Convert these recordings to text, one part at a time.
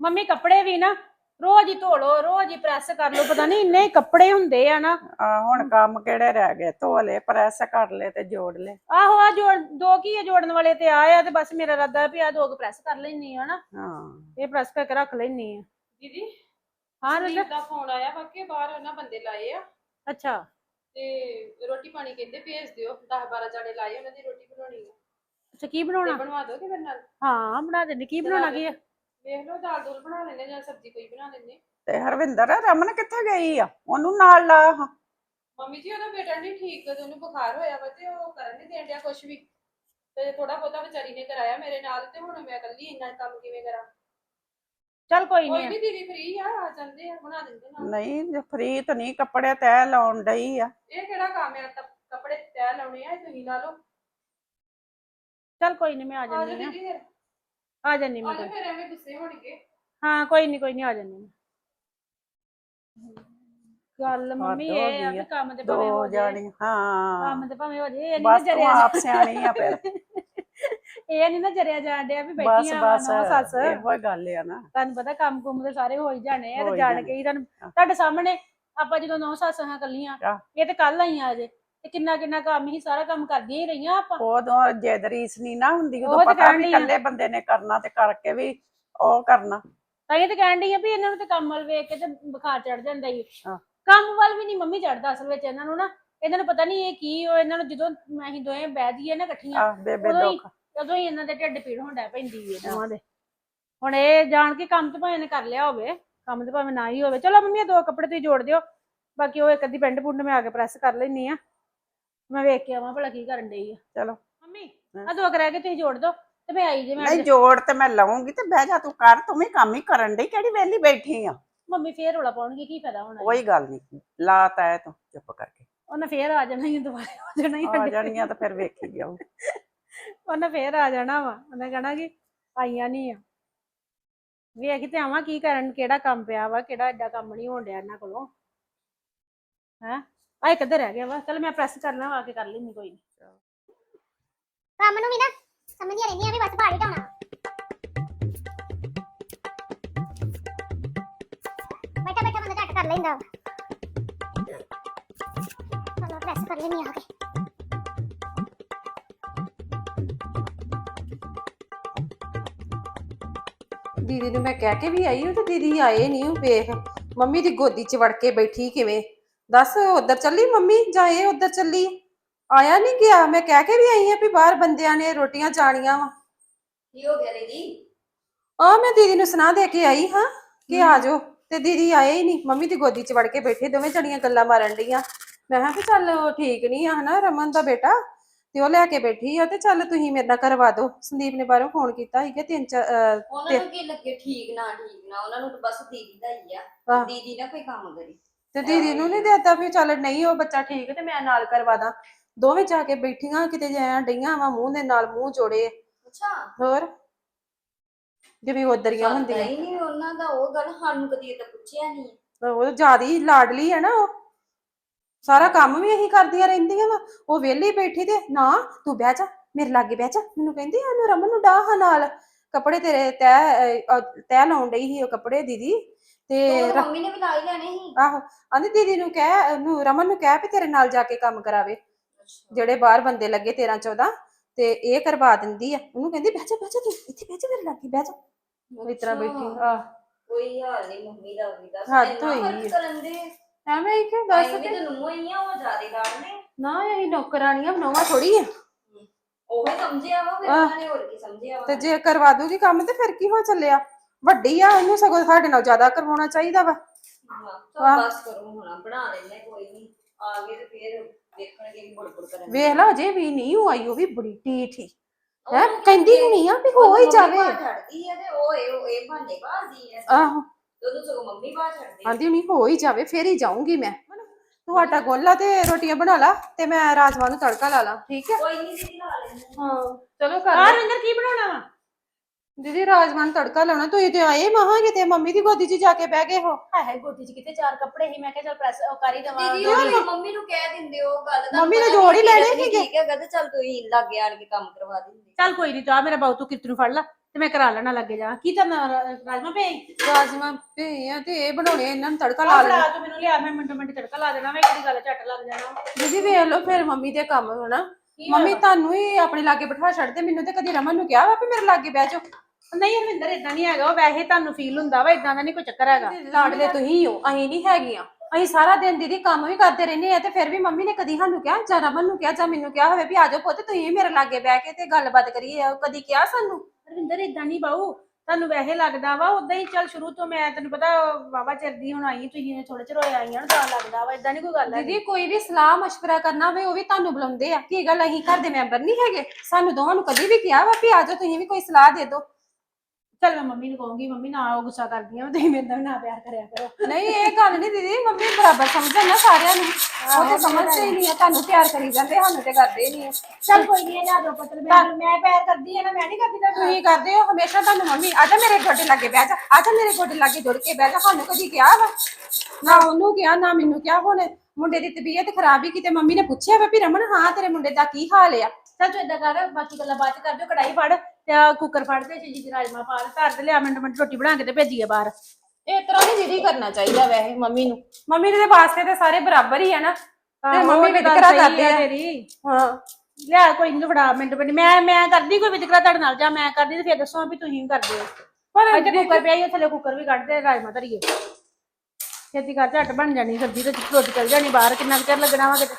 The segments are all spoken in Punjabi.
ਮੰਮੀ ਕੱਪੜੇ ਵੀ ਨਾ ਰੋਜ਼ ਹੀ ਧੋ ਲੋ ਰੋਜ਼ ਹੀ ਪ੍ਰੈਸ ਕਰ ਲੋ ਪਤਾ ਨਹੀਂ ਇੰਨੇ ਕੱਪੜੇ ਹੁੰਦੇ ਆ ਨਾ। ਆ ਹੁਣ ਕੰਮ ਕਿਹੜੇ ਰਹਿ ਗਏ? ਧੋ ਲੈ ਪ੍ਰੈਸ ਕਰ ਲੈ ਤੇ ਜੋੜ ਲੈ ਆਹੋ ਆ ਜੋੜ ਦੋ ਕੀ ਆ ਜੋੜਨ ਵਾਲੇ ਤੇ ਆਏ ਆ ਤੇ ਬਸ ਮੇਰਾ ਇਰਾਦਾ ਵੀ ਆ ਦੋ ਕੁ ਪ੍ਰੈਸ ਕਰ ਲੈਣੀ ਆ ਨਾ। ਹਾਂ। ਇਹ ਪ੍ਰੈਸ ਕਰਕੇ ਰੱਖ ਲੈਣੀ ਆ। ਦੀਦੀ ਹਾਂ ਦਾ ਫੋਨ ਆਇਆ ਬਾਕੀ ਬਾਹਰ ਉਹਨਾਂ ਬੰਦੇ ਲਾਏ ਆ। ਅੱਛਾ। ਤੇ ਰੋਟੀ ਪਾਣੀ ਕਹਿੰਦੇ ਭੇਜ ਦਿਓ 10 12 ਜਣੇ ਲਾਏ ਉਹਨਾਂ ਦੀ ਰੋਟੀ ਬਣਾਉਣੀ ਆ। ਅੱਛਾ ਕੀ ਤੇ ਬਣਾਉਣਾ ਬਣਵਾ ਦੋਗੇ ਮੇਰੇ ਨਾਲ। ਹਾਂ ਬਣਾ ਦਿੰਦੀ। ਕੀ ਬਣਾਉਣਾ ਕੀ ਆ? ਵੇਖ ਲਓ ਦਾਲ ਦੂਲ ਬਣਾ ਲੈਂਦੇ ਜਾਂ ਸਬਜ਼ੀ ਕੋਈ ਬਣਾ ਲੈਂਦੇ ਤੇ ਹਰਵਿੰਦਰ ਰਮਨ ਕਿੱਥੇ ਗਈ ਆ? ਉਹਨੂੰ ਨਾਲ ਲਾ ਹਾਂ। ਮੰਮੀ ਜੀ ਉਹਦਾ ਬੇਟਾ ਨਹੀਂ ਠੀਕ ਤੇ ਉਹਨੂੰ ਬੁਖਾਰ ਹੋਇਆ ਵਾ ਤੇ ਉਹ ਕਰਨ ਨਹੀਂ ਦੇਣ ਡਿਆ ਕੁਛ ਵੀ। ਤੇ ਥੋੜਾ ਬਹੁਤਾ ਵਿਚਾਰੀ ਨੇ ਕਰਾਇਆ ਮੇਰੇ ਨਾਲ ਤੇ ਹੁਣ ਮੈਂ ਇਕੱਲੀ ਇੰਨਾ ਕੰਮ ਕਿਵੇਂ ਕਰਾਂ? ਚੱਲ ਕੋਈ ਕੋਈ ਨਹੀਂ ਨਹੀਂ ਦੀਦੀ ਫ੍ਰੀ ਆ ਆ ਜਾਂਦੇ ਆ ਬਣਾ ਦਿੰਦੇ ਨਾਲ। ਨਹੀਂ ਫਰੀ ਤਾਂ ਨਹੀਂ ਕੱਪੜੇ ਤੈ ਲਾਉਣ ਡਈ ਆ। ਇਹ ਕਿਹੜਾ ਕੰਮ ਆ ਤ- ਕੱਪੜੇ ਤੈਅ ਲਾਉਣੇ ਆ ਇਹ ਤੁਸੀਂ ਲਾ ਲਓ। ਚੱਲ ਕੋਈ ਨਹੀਂ ਮੈਂ ਆ ਆ ਜਾਓ ਜਾਂਦੀ ਆ ਦੀਦੀ ਫਿਰ। ਆ ਜਾਂਦੀ ਮੈਂ ਆ ਜਾਓ ਕੋਈ- ਫਿਰ ਐਵੇਂ ਗੁੱਸੇ ਹੋਣਗੇ ਹਾਂ ਕੋਈ ਨਹੀਂ ਕੋਈ ਨਹੀਂ ਆ ਜਾਂਦੀ ਮੈਂ। ਗੱਲ ਮੰਮੀ ਇਹ ਆ ਵੀ ਆ। ਕੰਮ ਤੇ ਭਾਵੇਂ ਹੋ ਦੋ ਜਾਣੀ ਹਾਂ। ਕੰਮ ਤੇ ਭਾਵੇਂ ਹੋ ਜਾਏ ਇਹ ਨਹੀਂ ਜਰਿਆ ਆਪ ਸਿਆਣੀ ਆ ਫਿਰ। ਇਹ ਨਹੀਂ ਨਾ ਜਰਿਆ ਜਾਣ ਡਿਆ ਵੀ ਬਸ ਬੈਠੀਆਂ ਵਾਂ ਬਸ ਨੌ ਸੱਸ। ਇਹੋ ਗੱਲ ਆ ਨਾ। ਤੁਹਾਨੂੰ ਪਤਾ ਕੰਮ ਕੁੰਮ ਤੇ ਸਾਰੇ ਹੋ ਹੀ ਜਾਣੇ ਆ ਤੇ ਜਾਣ। ਕੇ ਹੀ ਤੁਹਾਨੂੰ। ਤੁਹਾਡੇ ਸਾਹਮਣੇ ਆਪਾਂ ਜਦੋਂ ਨੌ ਸੱਸ ਹਾਂ ਕੱਲੀਆਂ। ਇਹ ਤੇ ਕੱਲ ਆਈਆਂ ਅਜੇ। ਤੇ ਕਿੰਨਾ ਕਿੰਨਾ ਕੰਮ ਹੀ ਸਾਰਾ ਕੰਮ ਕਰਦੀਆਂ ਹੀ ਰਹੀਆਂ ਆਪਾਂ। ਉਦੋਂ ਜਿੱਦ ਰੀਸ ਨਹੀਂ ਨਾ ਹੁੰਦੀ ਉਹ ਉਦੋਂ ਤਾਂ ਪਤਾ ਕਹਿਣ ਵੀ ਡਈ ਆ। ਇਕੱਲੇ ਬੰਦੇ ਨੇ ਕਰਨਾ ਤੇ ਕਰਕੇ ਵੀ ਉਹ ਕਰਨਾ। ਤਾਂ ਇਹ ਤੇ ਕਹਿਣ ਡਈ ਆ ਵੀ ਇਹਨਾਂ ਨੂੰ ਤੇ ਕੰਮ ਵੱਲ ਵੇਖ ਕੇ ਤੇ ਬੁਖਾਰ ਚੜ ਜਾਂਦਾ ਹੀ। ਹਾਂ। ਕੰਮ ਵੱਲ ਵੀ ਨਹੀਂ ਮੰਮੀ ਚੜਦਾ ਅਸਲ ਵਿੱਚ ਇਹਨਾਂ ਨੂੰ ਨਾ। ਇਹਨਾਂ ਨੂੰ ਪਤਾ ਨਹੀਂ ਇਹ ਕੀ ਉਹ ਇਹਨਾਂ ਨੂੰ ਜਦੋਂ ਅਸੀਂ ਦੋਵੇਂ ਬਹਿ ਜਾਈਏ ਨਾ ਇਕੱਠੀਆਂ ਆ ਬੇਬੇ ਉਦੋਂ ਹੀ ਦੁੱਖ। ਉਦੋਂ ਹੀ ਇਹਨਾਂ ਦੇ ਢਿੱਡ ਪੀੜ ਹੁੰਦਾ ਪੈਂਦੀ ਹੈ। ਦੋਵਾਂ ਦੇ। ਹੁਣ ਇਹ ਜਾਣ ਕੇ ਕੰਮ ਤੇ ਭਾਵੇਂ ਨੇ ਕਰ ਲਿਆ ਹੋਵੇ ਕੰਮ ਤੇ ਭਾਵੇਂ ਨਾ ਹੀ ਹੋਵੇ। ਚਲੋ ਮੰਮੀ ਇਹ ਦੋ ਕੱਪੜੇ ਤੁਸੀਂ ਜੋੜ ਦਿਓ ਬਾਕੀ ਉਹ ਇੱਕ ਅੱਧੀ ਪੈਂਟ ਪੁੰਡ ਮੈਂ ਆ ਕੇ ਪ੍ਰੈਸ ਕਰ ਲੈਣੀ ਆ। ਮੈਂ ਵੇਖ ਕੇ ਆਵਾਂ ਭਲਾ ਕੀ ਕਰਨ ਡਈ ਆ। ਚਲੋ। ਮੰਮੀ। ਆ ਦੋ ਰਹਿ ਗਏ ਤੁਸੀਂ ਜੋੜ ਦਿਓ ਤੇ ਮੈਂ ਆਈ ਜੇ ਮੈਂ ਨਹੀਂ ਜੋੜ ਤੇ ਮੈਂ ਲਵਾਂਗੀ ਤੇ ਬਹਿ ਜਾ ਤੂੰ ਕਰ ਤੂੰ ਵੀ ਕੰਮ ਹੀ ਕਰਨ ਡਈ ਕਿਹੜੀ ਵੇਲੀ ਬੈਠੀ ਆ। ਮੰਮੀ ਫੇਰ ਰੋਲਾ ਪਾਉਣਗੇ ਕੀ ਫਾਇਦਾ ਹੋਣਾ ਕੋਈ ਗੱਲ ਨਹੀਂ ਲਾਤਾ ਹੈ ਤੂੰ ਚੁੱਪ ਕਰਕੇ। ਉਹਨੇ ਫੇਰ ਆ ਜਾਣਾ ਹੀ ਦੁਬਾਰਾ ਹੋ ਜਾਣਾ ਹੀ ਆ। ਜਾਣੀਆਂ ਤਾਂ ਫਿਰ ਵੇਖੀ ਜਾਓ ਉਹਨੇ ਫੇਰ ਆ ਜਾਣਾ ਵਾ ਉਹਨੇ ਕਹਣਾ ਕਿ ਆਈਆਂ ਨਹੀਂ ਆ। ਵੇਖ ਤੇ ਆਵਾਂ ਕੀ ਕਰਨ ਕਿਹੜਾ ਕੰਮ ਪਿਆ ਵਾ ਕਿਹੜਾ ਐਡਾ ਕੰਮ ਨਹੀਂ ਹੋਣ ਡਿਆ ਇਹਨਾਂ ਕੋਲੋਂ। ਹੈ? ਆ ਇੱਕ ਰਹਿ ਗਿਆ ਵਾ। ਚਲ ਮੈਂ ਪ੍ਰੈਸ ਕਰਨਾ ਵਾ ਕੇ ਕਰ ਲੈਣੀ ਕੋਈ ਕੰਮ ਨੂੰ ਵੀ ਨਾ ਸਮਝਦੀਆਂ ਰਹਿੰਦੀਆਂ ਵੀ ਬਸ ਭਾੜੀ ਢਾਉਣਾ ਬੈਠਾ ਬੈਠਾ ਬੰਦਾ ਝੱਟ ਕਰ ਲੈਂਦਾ ਚਲੋ ਪ੍ਰੈਸ ਕਰ ਲੈਣੀ ਆ ਕੇ। ਦੀਦੀ ਨੂੰ ਮੈਂ ਕਹਿ ਕੇ ਵੀ ਆਈ ਹਾਂ ਤੇ ਦੀਦੀ ਆਏ ਨਹੀਂ ਉਹ ਵੇਖ। ਮੰਮੀ ਦੀ ਗੋਦੀ 'ਚ ਵੜ ਕੇ ਬੈਠੀ ਕਿਵੇਂ। ਦੱਸ ਉਧਰ ਚੱਲੀ ਮੰਮੀ? ਜਾਂ ਇਹ ਉਧਰ ਚੱਲੀ? ਆਇਆ ਨਹੀਂ ਗਿਆ? ਮੈਂ ਕਹਿ ਕੇ ਵੀ ਆਈ ਹਾਂ ਵੀ ਬਾਹਰ ਬੰਦਿਆਂ ਨੇ ਰੋਟੀਆਂ ਚਾਣੀਆਂ ਵਾ। ਕੀ ਹੋ ਗਿਆ ਦੀਦੀ? ਆ ਮੈਂ ਦੀਦੀ ਨੂੰ ਸੁਣਾ ਦੇ ਕੇ ਆਈ ਹਾਂ ਕਿ ਆ ਜਾਓ। ਤੇ ਦੀਦੀ ਆਏ ਹੀ ਨਹੀਂ ਮੰਮੀ ਦੀ ਗੋਦੀ 'ਚ ਵੜ ਕੇ ਬੈਠੇ ਦੋਵੇਂ ਜਣੀਆਂ ਗੱਲਾਂ ਮਾਰਨ ਡੀਆਂ ਮੈਂ ਕਿਹਾ ਵੀ ਚੱਲ ਉਹ ਠੀਕ ਨਹੀਂ ਆ ਹਨਾ ਰਮਨ ਦਾ ਬੇਟਾ? ਤੇ ਉਹ ਲੈ ਕੇ ਬੈਠੀ ਆ ਤੇ ਚੱਲ ਤੁਸੀਂ ਮੇਰੇ ਨਾਲ ਕਰਵਾ ਦਿਓ। ਸੰਦੀਪ ਨੇ ਬਾਹਰੋਂ ਫੋਨ ਕੀਤਾ ਸੀ ਕਿ ਤਿੰਨ ਚਾਰ ਉਹਨਾਂ ਨੂੰ ਕੀ ਲੱਗੇ? ਠੀਕ ਨਾ ਠੀਕ ਨਾ। ਉਹਨਾਂ ਨੂੰ ਤਾਂ ਬਸ ਦੀਦੀ ਦਾ ਹੀ ਆ। ਦੀਦੀ ਨਾ ਕੋਈ ਕੰਮ ਕਰੀ। ਤੇ ਦੀਦੀ ਨੂੰ ਨਹੀਂ ਦੇਤਾ ਵੀ ਚੱਲ ਨਹੀਂ ਉਹ ਬੱਚਾ ਠੀਕ ਤੇ ਮੈਂ ਨਾਲ ਕਰਵਾ ਦਾਂ। ਦੋਵੇਂ ਜਾ ਕੇ ਬੈਠੀਆਂ ਕਿਤੇ ਜਾਂ ਡਈਆਂ ਵਾ ਮੂੰਹ ਦੇ ਨਾਲ ਮੂੰਹ ਜੋੜੇ। ਅੱਛਾ। ਹੋਰ? ਜਿਵੇਂ ਉਦਰੀਆਂ ਹੁੰਦੀਆਂ। ਹੀ ਨਹੀਂ ਉਹਨਾਂ ਦਾ ਉਹ ਗੱਲ ਸਾਨੂੰ ਕਦੀ ਤਾਂ ਪੁੱਛਿਆ ਨਹੀਂ ਉਹ ਜਿਆਦੀ ਲਾਡਲੀ ਹੈ ਨਾ ਉਹ। ਸਾਰਾ ਕੰਮ ਵੀ ਇਹੀ ਕਰਦੀਆਂ ਰਹਿੰਦੀਆਂ ਵਾ। ਉਹ ਵਿਹਲੀ ਬੈਠੀ ਤੇ ਨਾ ਤੂੰ ਬਹਿ ਜਾ ਮੇਰੇ ਲਾਗੇ ਬਹਿ ਜਾ। ਮੈਨੂੰ ਕਹਿੰਦੀ ਆ ਨੂੰ ਰਮਨ ਨੂੰ ਡਾਹ ਨਾਲ। ਕੱਪੜੇ ਤੇਰੇ ਤੈ ਤੈ ਲਾਉਣ ਡਈ ਸੀ ਉਹ ਕੱਪੜੇ ਦੀਦੀ। ਤੇ ਰ- ਮੰਮੀ ਨੇ ਵੀ ਲਾ ਹੀ ਲੈਣੇ ਸੀ। ਆਹੋ ਆਂਦੀ ਦੀਦੀ ਨੂੰ ਕਹਿ ਉਹਨੂੰ ਰਮਨ ਨੂੰ ਕਹਿ ਵੀ ਤੇਰੇ ਨਾਲ ਜਾ ਕੇ ਕੰਮ ਕਰਾਵੇ। ਜਿਹੜੇ ਬਾਹਰ ਬੰਦੇ ਲੱਗੇ 13 14 ਤੇ ਇਹ ਕਰਵਾ ਦਿੰਦੀ ਆ। ਉਹਨੂੰ ਕਹਿੰਦੀ ਬਹਿ ਜਾ ਬਹਿ ਜਾ ਤੂੰ ਇੱਥੇ ਬਹਿ ਜਾ ਮੇਰੇ ਲਾਗੇ ਬਹਿ ਜਾ। ਉਹ ਇਸ ਤਰ੍ਹਾਂ ਬੈਠੀ ਅੱਛਾ। ਆ ਕੋਈ ਹਾਲ ਨਹੀਂ ਮੰਮੀ ਦਾ ਵੀ ਦੱਸ। ਹੱਦ ਇੰਨਾ ਹੋਈ ਫ਼ਰਕ ਹੈ। ਕਰਨ ਦੇ। ਐਵੇਂ ਹੀ ਕਿ ਦੱਸ ਕੇ ਨੂੰ ਹੀ ਆ ਉਹ ਜ਼ਿਆਦੇ ਲਾੜਨੇ ਨਾ। ਇਹ ਨੌਕਰਾਣੀਆਂ ਬਣਾਵਾ ਥੋੜੀ ਆ। ਉਹ ਸਮਝਿਆ ਵਾ ਫਿਰ ਆਹ। ਉਹਨਾਂ ਨੇ ਹੋਰ ਕੀ ਸਮਝਿਆ ਵਾ। ਤੇ ਜੇ ਕਰਵਾ ਦੂਗੀ ਕੰਮ ਤੇ ਫਿਰ ਕੀ ਹੋ ਚੱਲਿਆ? ਵੱਡੀ ਆ ਉਹਨੂੰ ਸਗੋਂ ਸਾਡੇ ਨਾਲ ਜ਼ਿਆਦਾ ਕਰਵਾਉਣਾ ਚਾਹੀਦਾ ਵਾ। ਹਾਂ, ਆਹ। ਚੱਲ ਬਸ ਕਰੋ ਹੁਣ ਬਣਾ ਲੈਣੇ ਕੋਈ ਨਹੀਂ ਆ ਗਏ ਤੇ ਫਿਰ ਵੇਖਣਗੇ ਕਿ ਬੁੜਬੁੜ ਕਰਨ ਵੇਖ ਲਾ ਅਜੇ ਵੀ ਨਹੀਂ ਉਹ ਆਈ ਉਹ ਵੀ ਬੜੀ ਢੀਠੀ ਹੈ। ਕਹਿੰਦੀ ਹੁਣੀ ਆ ਵੀ ਹੋ ਹੀ ਜਾਵੇ। ਛੱਡਦੀ ਹੈ ਤੇ ਉਹ ਇਹ ਉਹ ਇਹ ਭਾਂਡੇ ਭਾਲਦੀ ਹੈ ਆਹੋ। ਜਦੋਂ ਸਗੋਂ ਮੰਮੀ ਬਾਹਰ ਛੱਡਦੀ ਹੈ ਆਂਦੀ ਹੁਣੀ ਹੋ ਹੀ ਜਾਵੇ ਫੇਰ ਹੀ ਜਾਊਂਗੀ ਮੈਂ। ਤੂੰ ਆਟਾ ਗੁੰਨ ਲਾ ਤੇ ਰੋਟੀਆਂ ਬਣਾ ਲਾ ਤੇ ਮੈਂ ਰਾਜਮਾ ਨੂੰ ਤੜਕਾ ਲਾ ਲਾ ਠੀਕ ਹੈ ਕੋਈ ਨਹੀਂ ਦੀਦੀ ਲਾ ਲੈਂਦੇ ਹਾਂ। ਚਲੋ ਕਰ ਆਹ ਲਓ। ਰਵਿੰਦਰ ਕੀ ਬਣਾਉਣਾ ਵਾ? ਦੀਦੀ ਰਾਜਮਾ ਨੂੰ ਤੜਕਾ ਲਾਉਣਾ ਤੁਸੀਂ ਤੇ ਆਏ ਮਹਾਂ ਕਿਤੇ ਮੰਮੀ ਦੀ ਗੋਦੀ 'ਚ ਜਾ ਕੇ ਬਹਿ ਗਏ ਹੋ। ਹੈ ਗੋਦੀ 'ਚ ਕਿਤੇ ਚਾਰ ਕੱਪੜੇ ਸੀ? ਮੈਂ ਕਿਹਾ ਚੱਲ ਪ੍ਰੈਸ ਕਰ ਹੀ ਦੇਵਾਂ। ਦੀਦੀ। ਉਹ ਮੰਮੀ ਨੂੰ ਕਹਿ ਦਿੰਦੇ ਉਹ ਗੱਲ ਦਾ ਮੰਮੀ ਨੇ ਜੋੜ ਹੀ ਲੈਣੇ ਸੀਗੇ। ਠੀਕ ਹੈਗਾ ਤੇ ਚੱਲ ਤੁਸੀਂ ਲੱਗੇ ਆਣ ਕੇ ਕੰਮ ਕਰਵਾ ਦਿੰਦੇ। ਚੱਲ ਕੋਈ ਨਹੀਂ ਤਾਂ ਮੇਰਾ ਬਾਉ ਤੂੰ ਕਿਰਤ ਨੂੰ ਫੜ ਲਾ ਤੇ ਮੈਂ ਕਰਾ ਲੈਣਾ ਲੱਗੇ ਜਾ। ਕੀ ਤਾਂ ਰਾਜਮਾ ਭੇ? ਰਾਜਮਾ ਭੇ ਆ ਤੇ ਇਹ ਬਣਾਉਣੇ ਇਹਨਾਂ ਨੂੰ ਤੜਕਾ ਲਾ ਆ ਲੈਣਾ। ਤੂੰ ਮੈਨੂੰ ਲਿਆ ਮੈਂ ਮਿੰਟੋ ਮਿੰਟ ਤੜਕਾ ਲਾ ਦੇਣਾ ਵਾ ਕਿਹੜੀ ਗੱਲ ਝੱਟ ਲੱਗ ਜਾਣਾ। ਵਾ। ਦੀਦੀ ਵੇਖ ਲਓ ਫਿਰ ਮੰਮੀ ਦੇ ਕੰਮ ਕੀ ਮੰਮੀ? ਤੁਹਾਨੂੰ ਹੀ ਆਪਣੇ ਲਾਗੇ ਬਿਠਾ ਛੱਡਦੇ ਮੈਨੂੰ ਤੇ ਕਦੀ ਰਮਨ ਨੂੰ ਕਿਹਾ ਵਾ ਵੀ ਮੇਰੇ ਲਾਗੇ ਬਹਿ ਜਾਓ। ਨਹੀਂ ਹਰਵਿੰਦਰ ਇਦਾਂ ਨਹੀਂ ਹੈਗਾ। ਉਹ ਵੈਸੇ ਤੁਹਾਨੂੰ ਫੀਲ ਹੁੰਦਾ ਵਾ ਇਦਾਂ ਦਾ ਨਹੀਂ ਕੋਈ ਚੱਕਰ ਹੈਗਾ। ਲਾਡਲੇ ਤੁਸੀਂ ਹੋ ਅਸੀਂ ਨਹੀਂ ਹੈਗੀਆਂ। ਅਸੀਂ ਸਾਰਾ ਦਿਨ ਦੀਦੀ ਕੰਮ ਵੀ ਕਰਦੇ ਰਹਿੰਦੇ ਆ ਤੇ ਫਿਰ ਵੀ ਮੰਮੀ ਨੇ ਕਦੀ ਸਾਨੂੰ ਕਿਹਾ ਜਾਂ ਰਮਨ ਕਿਹਾ ਜਾਂ ਮੈਨੂੰ ਕਿਹਾ ਹੋਵੇ ਵੀ ਆ ਪੁੱਤ ਤੁਸੀਂ ਮੇਰੇ ਲਾਗੇ ਬਹਿ ਕੇ ਤੇ ਗੱਲਬਾਤ ਕਰੀਏ ਉਹ ਕਦੀ ਕਿਹਾ ਸਾਨੂੰ? ਹਰਵਿੰਦਰ ਇਦਾਂ ਨਹੀਂ ਬਾਊ। ਤੁਹਾਨੂੰ ਵੈਸੇ ਲੱਗਦਾ ਵਾ ਉਦਾਂ ਹੀ ਚੱਲ ਸ਼ੁਰੂ ਤੋਂ ਮੈਂ ਤੈਨੂੰ ਪਤਾ ਵਾਵਾ ਚਿਰਦੀ ਹੁਣ ਆਈ ਤੁਸੀਂ ਥੋੜੇ ਚਿਰ ਹੋਏ ਆਈਆਂ ਨੂੰ ਤਾਂ ਲੱਗਦਾ ਵਾ ਇਦਾਂ ਨਹੀਂ ਕੋਈ ਗੱਲ ਹੈ ਦੀਦੀ ਕੋਈ ਵੀ ਸਲਾਹ ਮਸ਼ਵਰਾ ਕਰਨਾ ਵੇ ਉਹ ਵੀ ਤੁਹਾਨੂੰ ਬੁਲਾਉਂਦੇ ਆ। ਕੀ ਗੱਲ ਅਸੀਂ ਘਰ ਦੇ ਮੈਂਬਰ ਨਹੀਂ ਹੈਗੇ? ਸਾਨੂੰ ਦੋਵਾਂ ਨੂੰ ਕਦੀ ਵੀ ਕਿਹਾ ਵਾ ਵੀ ਆ ਜਾਓ ਤੁਸੀਂ ਵੀ ਕੋਈ ਸਲਾਹ ਦੇ ਦਿਓ। ਚੱਲ ਮੈਂ ਮੰਮੀ ਨੂੰ ਕਹੂੰਗੀ ਮੰਮੀ ਨਾ ਉਹ ਗੁੱਸਾ ਕਰਦੀਆਂ ਵਾ, ਤੁਸੀਂ ਮੇਰੇ ਨਾਲ ਨਾ ਪਿਆਰ ਕਰਿਆ ਕਰੋ। ਨਹੀਂ ਇਹ ਗੱਲ ਨਹੀਂ ਦੀਦੀ ਮੰਮੀ ਬਰਾਬਰ ਸਮਝਣ ਨਾ ਸਾਰਿਆਂ ਨੂੰ। ਉਹ ਤੇ ਸਮਝਦੇ ਹੀ ਨਹੀਂ ਆ ਤੁਹਾਨੂੰ ਪਿਆਰ ਕਰੀ ਜਾਂਦੇ ਸਾਨੂੰ ਤੇ ਕਰਦੇ ਹੀ ਨਹੀਂ ਆ। ਚੱਲ ਕੋਈ ਨਹੀਂ ਲਿਆ ਦੋ ਪਤਲ ਮੈਂ ਮੈਂ ਪਿਆਰ ਕਰਦੀ ਹੈ ਨਾ ਮੈਂ ਨਹੀਂ ਕਰਦੀ ਤਾਂ ਤੁਸੀਂ ਕਰਦੇ ਹੋ ਹਮੇਸ਼ਾ ਤੁਹਾਨੂੰ ਮੰਮੀ ਆ ਜਾ ਮੇਰੇ ਗੋਡੇ ਲਾਗੇ ਬਹਿ ਜਾ ਆ ਜਾ ਮੇਰੇ ਗੋਡੇ ਲਾਗੇ ਜੁੜ ਕੇ ਬਹਿ ਜਾ ਸਾਨੂੰ ਕਦੀ ਕਿਹਾ ਵਾ? ਨਾ ਉਹਨੂੰ ਕਿਹਾ ਨਾ ਮੈਨੂੰ ਕਿਹਾ ਹੁਣ। ਮੁੰਡੇ ਦੀ ਤਬੀਅਤ ਖਰਾਬ ਹੀ ਕਿਤੇ ਮੰਮੀ ਨੇ ਪੁੱਛਿਆ ਵਾ ਵੀ ਰਮਨ ਹਾਂ ਤੇਰੇ ਮੁੰਡੇ ਦਾ ਕੀ ਹਾਲ ਆ? ਚੱਲ ਤੂੰ ਏਦਾਂ ਕਰ ਬਾਕੀ ਗੱਲਾਂ ਬਾਅਦ ਚ ਕਰ ਦਿਓ ਕੜਾਈ ਫੜ ਤੇ ਆਹ ਕੁੱਕਰ ਫੜ ਤੇ ਚੀਜੀ ਦੀ ਰਾਜਮਾ ਪਾ ਧਰ ਤੇ ਲਿਆ ਮਿੰਟ ਮਿੰਟ ਰੋਟੀ ਬਣਾ ਕੇ ਤੇ ਭੇਜੀਏ ਬਾਹਰ। ਇਹ ਤਰ੍ਹਾਂ ਨਹੀਂ ਦੀਦੀ ਕਰਨਾ ਚਾਹੀਦਾ ਵੈਸੇ ਮੰਮੀ ਨੂੰ। ਮੰਮੀ ਦੇ ਵਾਸਤੇ ਤੇ ਸਾਰੇ ਬਰਾਬਰ ਹੀ ਆ ਨਾ। ਤੇ ਮੰਮੀ ਵਿਤਕਰਾ ਕਰਦੇ ਆ। ਤੇਰੀ। ਹਾਂ। ਲਿਆ ਕੋਈ ਨਹੀਂ ਫੜਾ ਮਿੰਟ ਮਿੰਟ। ਮੈਂ ਮੈਂ ਕਰਦੀ ਕੋਈ ਵਿਤਕਰਾ ਤੁਹਾਡੇ ਨਾਲ ਜਾਂ ਮੈਂ ਕਰਦੀ ਤੇ ਫਿਰ ਦੱਸੋ ਵੀ ਤੁਸੀਂ ਵੀ ਕਰਦੇ ਹੋ। ਪਰ ਇੱਥੇ ਕੁੱਕਰ ਪਿਆ ਹੀ ਉਹ ਥੱਲੇ ਕੁੱਕਰ ਵੀ ਕੱਢ ਦੇ ਰਾਜਮਾ ਧਰੀਏ। ਛੇਤੀ ਕਰ ਝੱਟ ਬਣ ਜਾਣੀ ਸਬਜ਼ੀ ਤੇ ਰੋਟੀ ਚੱਲ ਜਾਣੀ ਬਾਹਰ ਕਿੰਨਾ ਕੁ ਚਿਰ ਲੱਗਣਾ ਵਾ ਕਿਤੇ।